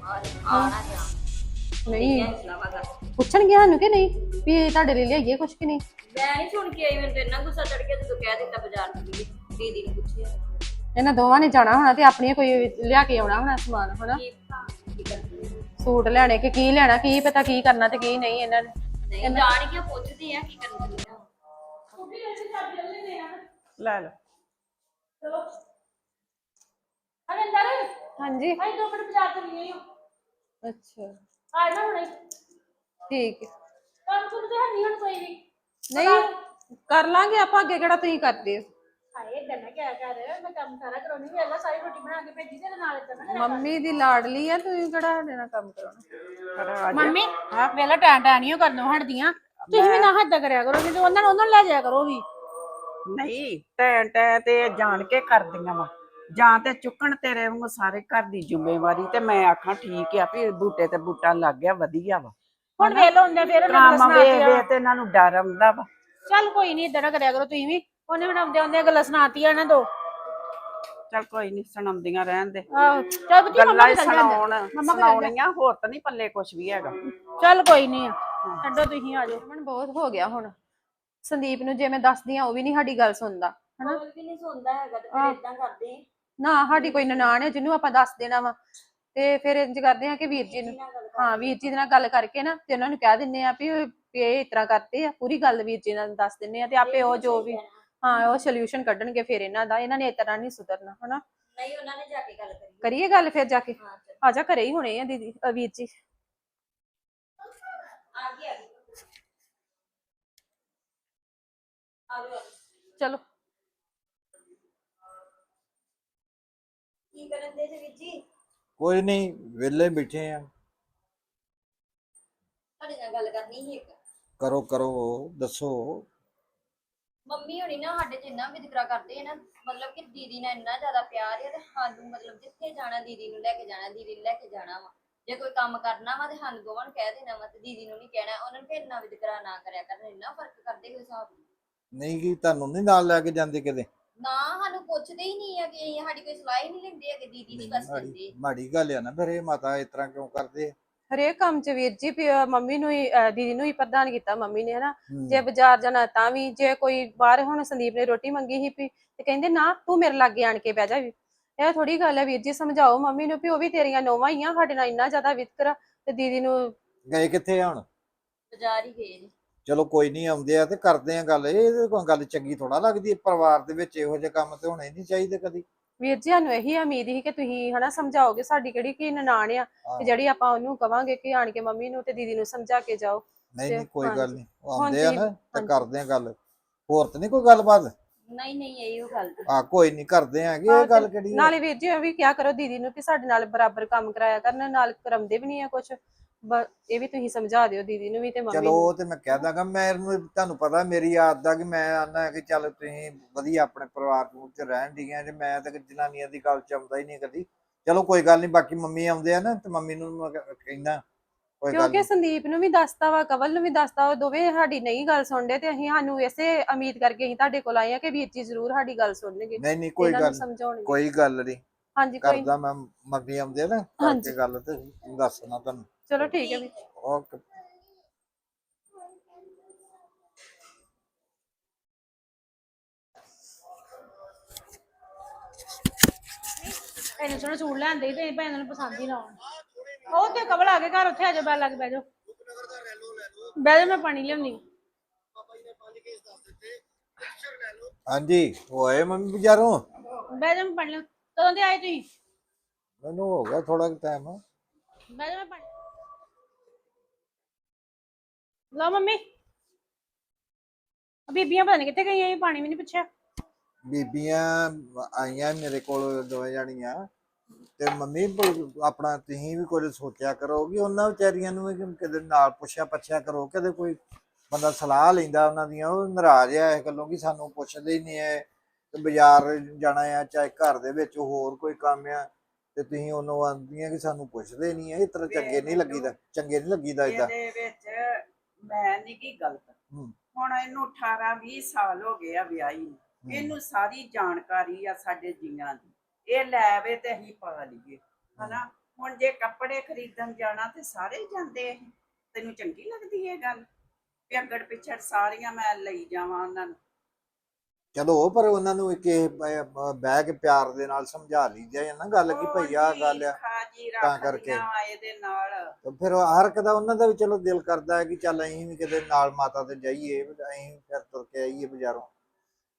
ਬਾਹਰ ਆਣਾ ਜਾਂ। ਨਹੀਂ। ਇਹ ਸਲਾਵਾ ਕਰ ਪੁੱਛਣਗੇ ਸਾਨੂੰ ਕਿ ਨਹੀਂ ਵੀ ਤੁਹਾਡੇ ਲਈ ਲਿਆਈਏ ਕੁਛ ਕਿ ਨਹੀਂ? ਮੈਂ ਨਹੀਂ ਸੁਣ ਕੇ ਆਈ ਮੈਨੂੰ ਤੇ ਇੰਨਾ ਗੁੱਸਾ ਚੜ ਗਿਆ ਜਦੋਂ ਕਹਿ ਦਿੱਤਾ ਬਾਜ਼ਾਰ ਚ ਦੀਦੀ ਨੂੰ ਪੁੱਛਿਆ। ਇਹਨਾਂ ਦੋਵਾਂ ਨੇ ਜਾਣਾ ਹੋਣਾ ਤੇ ਆਪਣੀਆਂ ਕੋਈ ਲਿਆ ਕੇ ਆਉਣਾ ਹੋਣਾ ਸਮਾਨ ਹਨਾ? ਕੀ ਕੀ ਕਰਦੀ ਹੈ? ਸੂਟ ਲੈਣੇ ਕਿ ਕੀ ਲੈਣਾ ਕੀ ਪਤਾ ਕੀ ਕਰਨਾ ਤੇ ਕੀ ਨਹੀਂ ਇਹਨਾਂ ਨੇ। ਨਹੀਂ ਜਾਣ ਕੇ ਪੁੱਛਦੀ ਆ ਕੀ ਕਰਨ ਦੀ ਆ ਲੈ ਲਓ। ਚਲੋ। ਅਨੰਦਰ? ਹਾਂਜੀ। ਆਈ ਦੋ ਮਿੰਟ ਬਾਜ਼ਾਰ ਚੱਲੀਏ ਅੱਛਾ। ਆ ਨਾ ਹੁਣੇ। ਠੀਕ ਹੈ। ਕੰਮ ਕੁਝ ਤੇ ਹੈ ਨਹੀਂ ਹੁਣ ਕੋਈ ਵੀ। ਨਹੀਂ ਕਰ ਲਾਂਗੇ ਆਪਾਂ ਅੱਗੇ ਕਿਹੜਾ ਤੁਸੀਂ ਕਰਦੇ ਹੋ। ਹਾਏ ਏਦਾਂ ਨਾ ਕਿਆ ਕਰ ਮੈਂ ਕੰਮ ਸਾਰਾ ਕਰਾਉਣੀ ਵੇਲਾ ਸਾਰੀ ਰੋਟੀ ਬਣਾ ਕੇ ਭੇਜੀ ਤੇਰੇ ਨਾਲ ਏਦਾਂ ਨਾ ਕਰਿਆ ਕਰ। ਮੰਮੀ ਦੀ ਲਾਡਲੀ ਆ ਤੁਸੀਂ ਕਿਹੜਾ ਸਾਡੇ ਨਾਲ ਕੰਮ ਕਰਾਉਣਾ। ਮੰਮੀ ਵੇਲਾ ਟੈਂ ਟੈਂ ਨਹੀਂ ਕਰਨੋਂ ਹਟਦੀਆਂ। ਤੁਸੀਂ ਵੀ ਨਾ ਹੱਦ ਕਰਿਆ ਕਰੋ ਨਹੀਂ ਤੇ ਉਹਨਾਂ ਨੂੰ ਉਹਨਾਂ ਨੂੰ ਲੈ ਜਾਇਆ ਕਰੋ ਵੀ। ਨਹੀਂ ਟੈ ਟੈ ਤੇ ਜਾਣ ਕੇ ਕਰਦੀਆਂ ਵਾ। ਜਾਂ ਤੇ ਚੁੱਕਣ ਤੇਰੇ ਵਾਂਗੂ ਸਾਰੇ ਘਰ ਦੀ ਜ਼ਿੰਮੇਵਾਰੀ ਤੇ ਮੈਂ ਆਖਾਂ ਠੀਕ ਆ ਵੀ ਬੂਟੇ ਤੇ ਬੂਟਾ ਲੱਗ ਗਿਆ ਵਧੀਆ ਵਾ। ਹੁਣ ਵੇਲਾ ਹੁੰਦੇ ਫਿਰ ਉਹਨਾਂ ਨੂੰ ਕੰਮ ਸੁਣਾ ਵੇ ਵੇ ਤੇ ਇਹਨਾਂ ਨੂੰ ਡਰ ਆਉਂਦਾ ਵਾ। ਚੱਲ ਕੋਈ ਨਹੀਂ ਨਾ ਕਰਿਆ ਕਰੋ ਤੁਸੀਂ ਵੀ। ਉਹਨੇ ਹੁਣ ਆਉਂਦੇ ਆਉਂਦੇ ਗੱਲਾਂ ਸੁਣਾਤੀਆਂ ਨਾ ਦੋ ਚਲ ਕੋਈ ਨਹੀਂ ਸੁਣਾਉਂਦੀਆਂ ਰਹਿਣ ਦੇ। ਆਹੋ ਚੱਲ ਬਤੀ ਮੰਮਾ ਗੱਲਾਂ ਚੱਲ ਜਾਂਦੇ ਸੁਣਾਉਣ ਮੰਮਾ ਵੀ ਚੱਲ ਸੁਣਾਉਣੀਆਂ ਹੋਰ ਤਾਂ ਨਹੀਂ ਪੱਲੇ ਕੁਛ ਵੀ ਹੈਗਾ। ਚੱਲ ਕੋਈ ਨਹੀਂ ਛੱਡੋ ਤੁਸੀਂ ਆ ਜਾਓ। ਮਨ ਬਹੁਤ ਹੋ ਗਿਆ ਹੁਣ। ਸੰਦੀਪ ਨੂੰ ਜੇ ਮੈਂ ਦੱਸਦੀ ਆ ਉਹ ਵੀ ਨਹੀਂ ਸਾਡੀ ਗੱਲ ਸੁਣਦਾ ਹਨਾ? ਕੋਈ ਵੀ ਨਹੀਂ ਸੁਣਦਾ ਹੈਗਾ ਤੇ ਫਿਰ ਇਦਾਂ ਕਰਦੇ ਆ। ਨਾ ਸਾਡੀ ਕੋਈ ਨਨਾਣ ਹੈ ਜਿਹਨੂੰ ਆਪਾਂ ਦੱਸ ਦੇਣਾ ਵਾ। ਤੇ ਫਿਰ ਇੰਜ ਕਰਦੇ ਆ ਕਿ ਵੀਰ ਜੀ ਨੂੰ ਹਾਂ ਵੀਰ ਜੀ ਦੇ ਨਾਲ ਗੱਲ ਕਰਕੇ ਨਾ ਤੇ ਉਹਨਾਂ ਨੂੰ ਕਹਿ ਦਿੰਨੇ ਆ ਵੀ ਇਹ ਇਸ ਤਰ੍ਹਾਂ ਕਰਦੇ ਆ ਪੂਰੀ ਗੱਲ ਵੀਰ ਜੀ ਨਾਲ ਦੱਸ ਦਿੰਨੇ ਆ ਤੇ ਆਪੇ ਉਹ ਜੋ ਵੀ ਹਾਂ ਉਹ ਸੋਲੂਸ਼ਨ ਕੱਢਣਗੇ ਫਿਰ ਇਹਨਾਂ ਦਾ ਇਹਨਾਂ ਨੇ ਇਸ ਤਰ੍ਹਾਂ ਨਹੀਂ ਸੁਧਰਨਾ ਹਨਾ? ਨਹੀਂ ਉਹਨਾਂ ਨੇ ਜਾ ਕੇ ਗੱਲ ਕਰੀ। ਕਰੀਏ ਗੱਲ ਫਿਰ ਜਾ ਕੇ? ਆ ਜਾ ਘਰੇ ਹੀ ਹੋਣੇ ਆ ਦੀਦੀ ਅ, ਵੀਰ ਜੀ। ਆ ਗਈ ਆ ਗਈ। ਆ ਜਾਓ, ਆ ਜਾਓ। ਚਲੋ। ਕੀ ਕਰਨ ਦੇ ਜੀ ਵੀਰ ਜੀ? ਨਹੀਂ ਵਿਹਲੇ ਬੈਠੇ ਆ। ਕਰਨੀ ਸੀ ਇੱਕ ਕਰੋ ਕਰੋ ਦੱਸੋ। ਮੰਮੀ ਹੋਣੀ ਨਾ ਸਾਡੇ ਚ ਇੰਨਾ ਵਿਤਕਰਾ ਕਰਦੇ ਆ ਨਾ ਮਤਲਬ ਕਿ ਦੀਦੀ ਨਾਲ ਇੰਨਾ ਜ਼ਿਆਦਾ ਪਿਆਰ ਹੈ ਤੇ ਸਾਨੂੰ ਮਤਲਬ ਜਿੱਥੇ ਜਾਣਾ ਦੀਦੀ ਨੂੰ ਲੈ ਕੇ ਜਾਣਾ ਦੀਦੀ ਨੂੰ ਲੈ ਕੇ ਜਾਣਾ ਵਾ। ਜੇ ਕੋਈ ਕੰਮ ਕਰਨਾ ਵਾ ਤੇ ਸਾਨੂੰ ਦੋਵਾਂ ਨੂੰ ਕਹਿ ਦੇਣਾ ਵਾ ਤੇ ਦੀਦੀ ਨੂੰ ਨਹੀਂ ਕਹਿਣਾ ਉਹਨਾਂ ਨੂੰ ਕਿ ਇੰਨਾ ਵਿਤਕਰਾ ਨਾ ਕਰਿਆ ਕਰਨ ਇੰਨਾ ਫ਼ਰਕ ਕਰਦੇ ਕੋਈ ਹਿਸਾਬ ਨੀ। ਨਹੀਂ ਕੀ ਤੁਹਾਨੂੰ ਨਹੀਂ ਨਾਲ ਲੈ ਕੇ ਜਾਂਦੇ ਕਿਤੇ? ਨਾ ਸਾਨੂੰ ਪੁੱਛਦੇ ਹੀ ਨਹੀਂ ਆ ਕਿ ਸਾਡੀ ਕੋਈ ਸਲਾਹ ਹੀ ਨਹੀਂ ਲੈਂਦੇ ਹੈਗੇ ਦੀਦੀ ਦੀ ਬਸ ਮਾੜੀ ਦਿੰਦੇ ਮਾੜੀ ਗੱਲ ਆ ਨਾ ਫਿਰ ਇਹ ਮਾਤਾ ਇਸ ਤਰ੍ਹਾਂ ਕਿਉਂ ਕਰਦੇ ਆ? ਹਰੇਕ ਕੰਮ 'ਚ ਵੀਰ ਜੀ ਵੀ, ਮੰਮੀ ਨੂੰ ਹੀ ਦੀਦੀ ਨੂੰ ਹੀ ਪ੍ਰਧਾਨ ਕੀਤਾ ਮੰਮੀ ਨੇ ਹਨਾ। ਹੂੰ। ਜੇ ਬਾਜ਼ਾਰ ਜਾਣਾ ਤਾਂ ਵੀ ਜੇ ਕੋਈ ਬਾਹਰ ਹੁਣ ਸੰਦੀਪ ਨੇ ਰੋਟੀ ਮੰਗੀ ਸੀ ਵੀ ਤੇ ਕਹਿੰਦੇ ਨਾ ਤੂੰ ਮੇਰੇ ਲਾਗੇ ਆਣ ਕੇ ਬਹਿ ਜਾ ਵੀ। ਇਹ ਥੋੜੀ ਗੱਲ ਹੈ ਵੀਰ ਜੀ ਸਮਝਾਓ ਮੰਮੀ ਨੂੰ ਵੀ ਉਹ ਵੀ ਤੇਰੀਆਂ ਨੋਵਾਂ ਹੀ ਆ ਸਾਡੇ ਨਾਲ ਇੰਨਾ ਜ਼ਿਆਦਾ ਵਿਤਕਰਾ ਤੇ ਦੀਦੀ ਨੂੰ ਗਏ ਕਿੱਥੇ ਆ ਹੁਣ? ਬਾਜ਼ਾਰ ਹੀ ਗਏ ਨੇ। ਚਲੋ ਕੋਈ ਨਹੀਂ ਆਉਂਦੇ ਆ ਤੇ ਕਰਦੇ ਆ ਗੱਲ। ਇਹ ਕੋਈ ਗੱਲ ਚੰਗੀ ਥੋੜਾ ਲੱਗਦੀ ਹੈ ਪਰਿਵਾਰ ਦੇ ਵਿੱਚ ਇਹੋ ਜਿਹੇ ਕੰਮ ਤੇ ਹੋਣੇ ਨਹੀਂ ਚਾਹੀਦੇ ਕਦੀ। ਵੀਰ ਜੀ ਸਾਨੂੰ ਇਹੀ ਉਮੀਦ ਸੀ ਕਿ ਤੁਸੀਂ ਹਨਾ ਸਮਝਾਓਗੇ ਸਾਡੀ ਕਿਹੜੀ ਕੀ ਨਨਾਣ ਆ ਜਿਹੜੀ ਆਪਾਂ ਉਹਨੂੰ ਕਵਾਂਗੇ ਕਿ ਆਣ ਕੇ ਮੰਮੀ ਨੂੰ ਤੇ ਦੀਦੀ ਨੂੰ ਸਮਝਾ ਕੇ ਜਾਓ ਨਹੀਂ ਨਹੀਂ ਕੋਈ। ਗੱਲ ਨਹੀਂ ਉਹ ਆਉਂਦੇ ਆ ਨਾ ਤੇ। ਕਰਦੇ ਆ ਗੱਲ ਹੋਰ ਤਾਂ ਨਹੀਂ ਕੋਈ ਗੱਲਬਾਤ ਨਹੀਂ ਨਹੀਂ ਇਹੋ ਗੱਲ। ਆ ਕੋਈ ਨਹੀਂ ਕਰਦੇ ਆਗੇ ਇਹ ਗੱਲ ਕਿਹੜੀ? ਨਾਲੇ ਵੀਰ ਜੀ ਇਹ ਵੀ ਕਿਹਾ ਕਰੋ ਦੀਦੀ ਨੂੰ ਕਿ ਸਾਡੇ ਨਾਲ ਬਰਾਬਰ ਕੰਮ ਕਰਾਇਆ ਕਰਨ ਨਾਲ ਕਰਾਉਂਦੇ ਵੀ ਨਹੀਂ ਆ ਕੁਝ ਇਹ ਵੀ ਤੁਸੀਂ ਸਮਝਾ ਦਿਓ ਦੀਦੀ ਨੂੰ ਵੀ ਤੇ ਮੰਮੀ ਚਲੋ ਨੂੰ। ਉਹ ਤੇ ਮੈਂ ਕਹਿ ਦਾਂਗਾ ਮੈਂ ਇਹਨੂੰ ਤੁਹਾਨੂੰ ਪਤਾ ਮੇਰੀ ਆਦਤ ਆ ਕਿ ਮੈਂ ਆਨਾ ਕਿ ਚੱਲ ਤੁਸੀਂ ਵਧੀਆ ਆਪਣੇ ਪਰਿਵਾਰ ਨੂੰ ਚ ਰਹਿਣ ਡੀਆਂ ਜੇ ਮੈਂ ਤਾਂ ਜਨਾਨੀਆਂ ਦੀ ਗੱਲ ਚ ਆਉਂਦਾ ਹੀ ਨਹੀਂ ਕਦੀ। ਚਲੋ ਕੋਈ ਗੱਲ ਨਹੀਂ ਬਾਕੀ ਮੰਮੀ ਆਉਂਦੇ ਆ ਨਾ ਤੇ ਮੰਮੀ ਨੂੰ ਮੈਂ ਕ- ਕਹਿੰਦਾ ਕੋਈ ਗੱਲ ਕਿਉਂਕਿ ਨਹੀਂ। ਸੰਦੀਪ ਨੂੰ ਵੀ ਦੱਸਤਾ ਵਾ ਕਵਲ ਨੂੰ ਵੀ ਦੱਸਤਾ ਉਹ ਦੋਵੇਂ ਸਾਡੀ ਨਹੀਂ ਗੱਲ ਸੁਣਦੇ ਤੇ ਅਸੀਂ ਸਾਨੂੰ ਇਸੇ ਉਮੀਦ ਕਰਕੇ ਅਸੀਂ ਤੁਹਾਡੇ ਕੋਲ ਆਏ ਆ ਕਿ ਵੀਰ ਜੀ ਜ਼ਰੂਰ ਸਾਡੀ ਗੱਲ ਸੁਣਨਗੇ। ਨਹੀਂ ਨਹੀਂ ਕੋਈ ਇਹਨਾਂ ਗੱਲ ਨੂੰ ਸਮਝਾਉਣਗੇ ਕੋਈ ਗੱਲ ਨਹੀਂ। ਹਾਂਜੀ ਕੋਈ ਕਰਦਾ ਮੈਂ ਮੰਮੀ ਆਉਂਦੇ ਆ ਨਾ ਹਾਂਜੀ। ਕਰਕੇ ਗੱਲ ਤੇ ਦੱਸਣਾ ਤੁਹਾਨੂੰ। ਚਲੋ ਠੀਕ ਹੈ ਵੀ ਓਕੇ। ਇਹਨੇ ਸੋਹਣੇ ਸੂਟ ਲੈਂਦੇ ਤੇ ਭੈਣ ਨੂੰ ਪਸੰਦ ਹੀ ਨਾ ਆਉਣ। ਉਹ ਤੇ ਕਬਲ ਆ ਕੇ ਘਰ ਉੱਥੇ ਆ ਜਾ ਬੈਲ ਲੱਗ ਬਹਿ ਜਾਓ। ਬਹਿ ਜਾ ਮੈਂ ਪਾਣੀ ਲਿਆਉਣੀ। ਹਾਂਜੀ ਹੋਏ ਮੰਮੀ ਬਾਜ਼ਾਰੋਂ? ਬਹਿ ਜਾ ਮੈਂ ਪਾਣੀ ਲਿਆਉਂ। ਕਦੋਂ ਦੇ ਆਏ ਤੁਸੀਂ? ਮੈਨੂੰ ਹੋ ਗਿਆ ਥੋੜਾ ਟਾਈਮ ਬਹਿ ਜਾ ਮੈਂ ਪਾਣੀ ਲਓ ਮੰਮੀ। ਆ ਬੀਬੀਆਂ ਪਤਾ ਨਹੀਂ ਕਿੱਥੇ ਗਈਆਂ ਇਹ ਪਾਣੀ ਵੀ ਨਹੀਂ ਪੁੱਛਿਆ। ਬੀਬੀਆਂ ਆਈਆਂ ਮੇਰੇ ਕੋਲ ਦੋਵੇਂ ਜਾਣੀਆਂ। ਤੇ ਮੰਮੀ ਬ- ਆਪਣਾ ਤੁਸੀਂ ਵੀ ਕੁਝ ਸੋਚਿਆ ਕਰੋ ਕਿ ਉਹਨਾਂ ਵਿਚਾਰੀਆਂ ਨੂੰ ਵੀ ਕਿਤੇ ਨਾਲ ਪੁੱਛਿਆ ਪੱਛਿਆ ਕਰੋ ਕਦੇ ਕੋਈ ਬੰਦਾ ਸਲਾਹ ਲੈਂਦਾ ਉਹਨਾਂ ਦੀਆਂ ਉਹ ਨਾਰਾਜ਼ ਆ ਇਸ ਗੱਲੋਂ ਕਿ ਸਾਨੂੰ ਪੁੱਛਦੇ ਹੀ ਨਹੀਂ ਐ। ਤੇ ਬਾਜ਼ਾਰ ਜਾਣਾ ਆ ਚਾਹੇ ਘਰ ਦੇ ਵਿੱਚ ਹੋਰ ਕੋਈ ਕੰਮ ਆ ਤੇ ਤੁਸੀਂ ਉਹਨੂੰ ਆਂਦੀਆਂ ਕਿ ਸਾਨੂੰ ਪੁੱਛਦੇ ਨਹੀਂ ਐ ਇਸ ਤਰ੍ਹਾਂ ਚੰਗੇ ਨਹੀਂ ਲੱਗੀਦਾ ਚੰਗੇ ਨਹੀਂ ਲੱਗੀਦਾ ਇਦਾਂ ਇਹਦੇ ਵਿੱਚ ਮੈਂ ਨਹੀਂ ਕੀ ਗਲਤ। ਹੂੰ। ਹੁਣ ਇਹਨੂੰ 18 20 ਸਾਲ ਹੋ ਗਏ ਆ ਵਿਆਹੀ ਨੂੰ। ਇਹਨੂੰ ਸਾਰੀ ਜਾਣਕਾਰੀ ਆ ਸਾਡੇ ਜੀਆਂ ਦੀ। ਇਹ ਲੈ ਆਵੇ ਤੇ ਅਸੀਂ ਪਾ ਲਈਏ ਹਨਾ? ਹੁਣ ਜੇ ਕੱਪੜੇ ਖਰੀਦਣ ਜਾਣਾ ਤੇ ਸਾਰੇ ਜਾਂਦੇ ਇਹ। ਤੈਨੂੰ ਚੰਗੀ ਲੱਗਦੀ ਇਹ ਗੱਲ? ਵੀ ਅੱਗੜ ਪਿਛੜ ਸਾਰੀਆਂ ਮੈਂ ਲਈ ਜਾਵਾਂ ਉਹਨਾਂ ਨੂੰ। ਚਲੋ ਪਰ ਉਹਨਾਂ ਨੂੰ ਇੱਕ ਬਹਿ ਕੇ ਪਿਆਰ ਦੇ ਨਾਲ ਸਮਝਾ ਲਈਦਾ ਹੈ ਨਾ ਗੱਲ ਕਿ ਭਈ ਗੱਲ ਆ ਤਾਂ ਕਰਕੇ। ਰੱਖਦੀਆਂ ਵਾ ਇਹਦੇ ਨਾਲ। ਤੇ ਫਿਰ ਹਰ ਇੱਕ ਦਾ ਉਹਨਾਂ ਦਾ ਵੀ ਚਲੋ ਦਿਲ ਕਰਦਾ ਹੈ ਕਿ ਚੱਲ ਅਸੀਂ ਵੀ ਕਿਤੇ ਨਾਲ ਮਾਤਾ ਤੇ ਜਾਈਏ ਅਸੀਂ ਫਿਰ ਤੁਰ ਕੇ ਆਈਏ ਬਾਜ਼ਾਰੋਂ।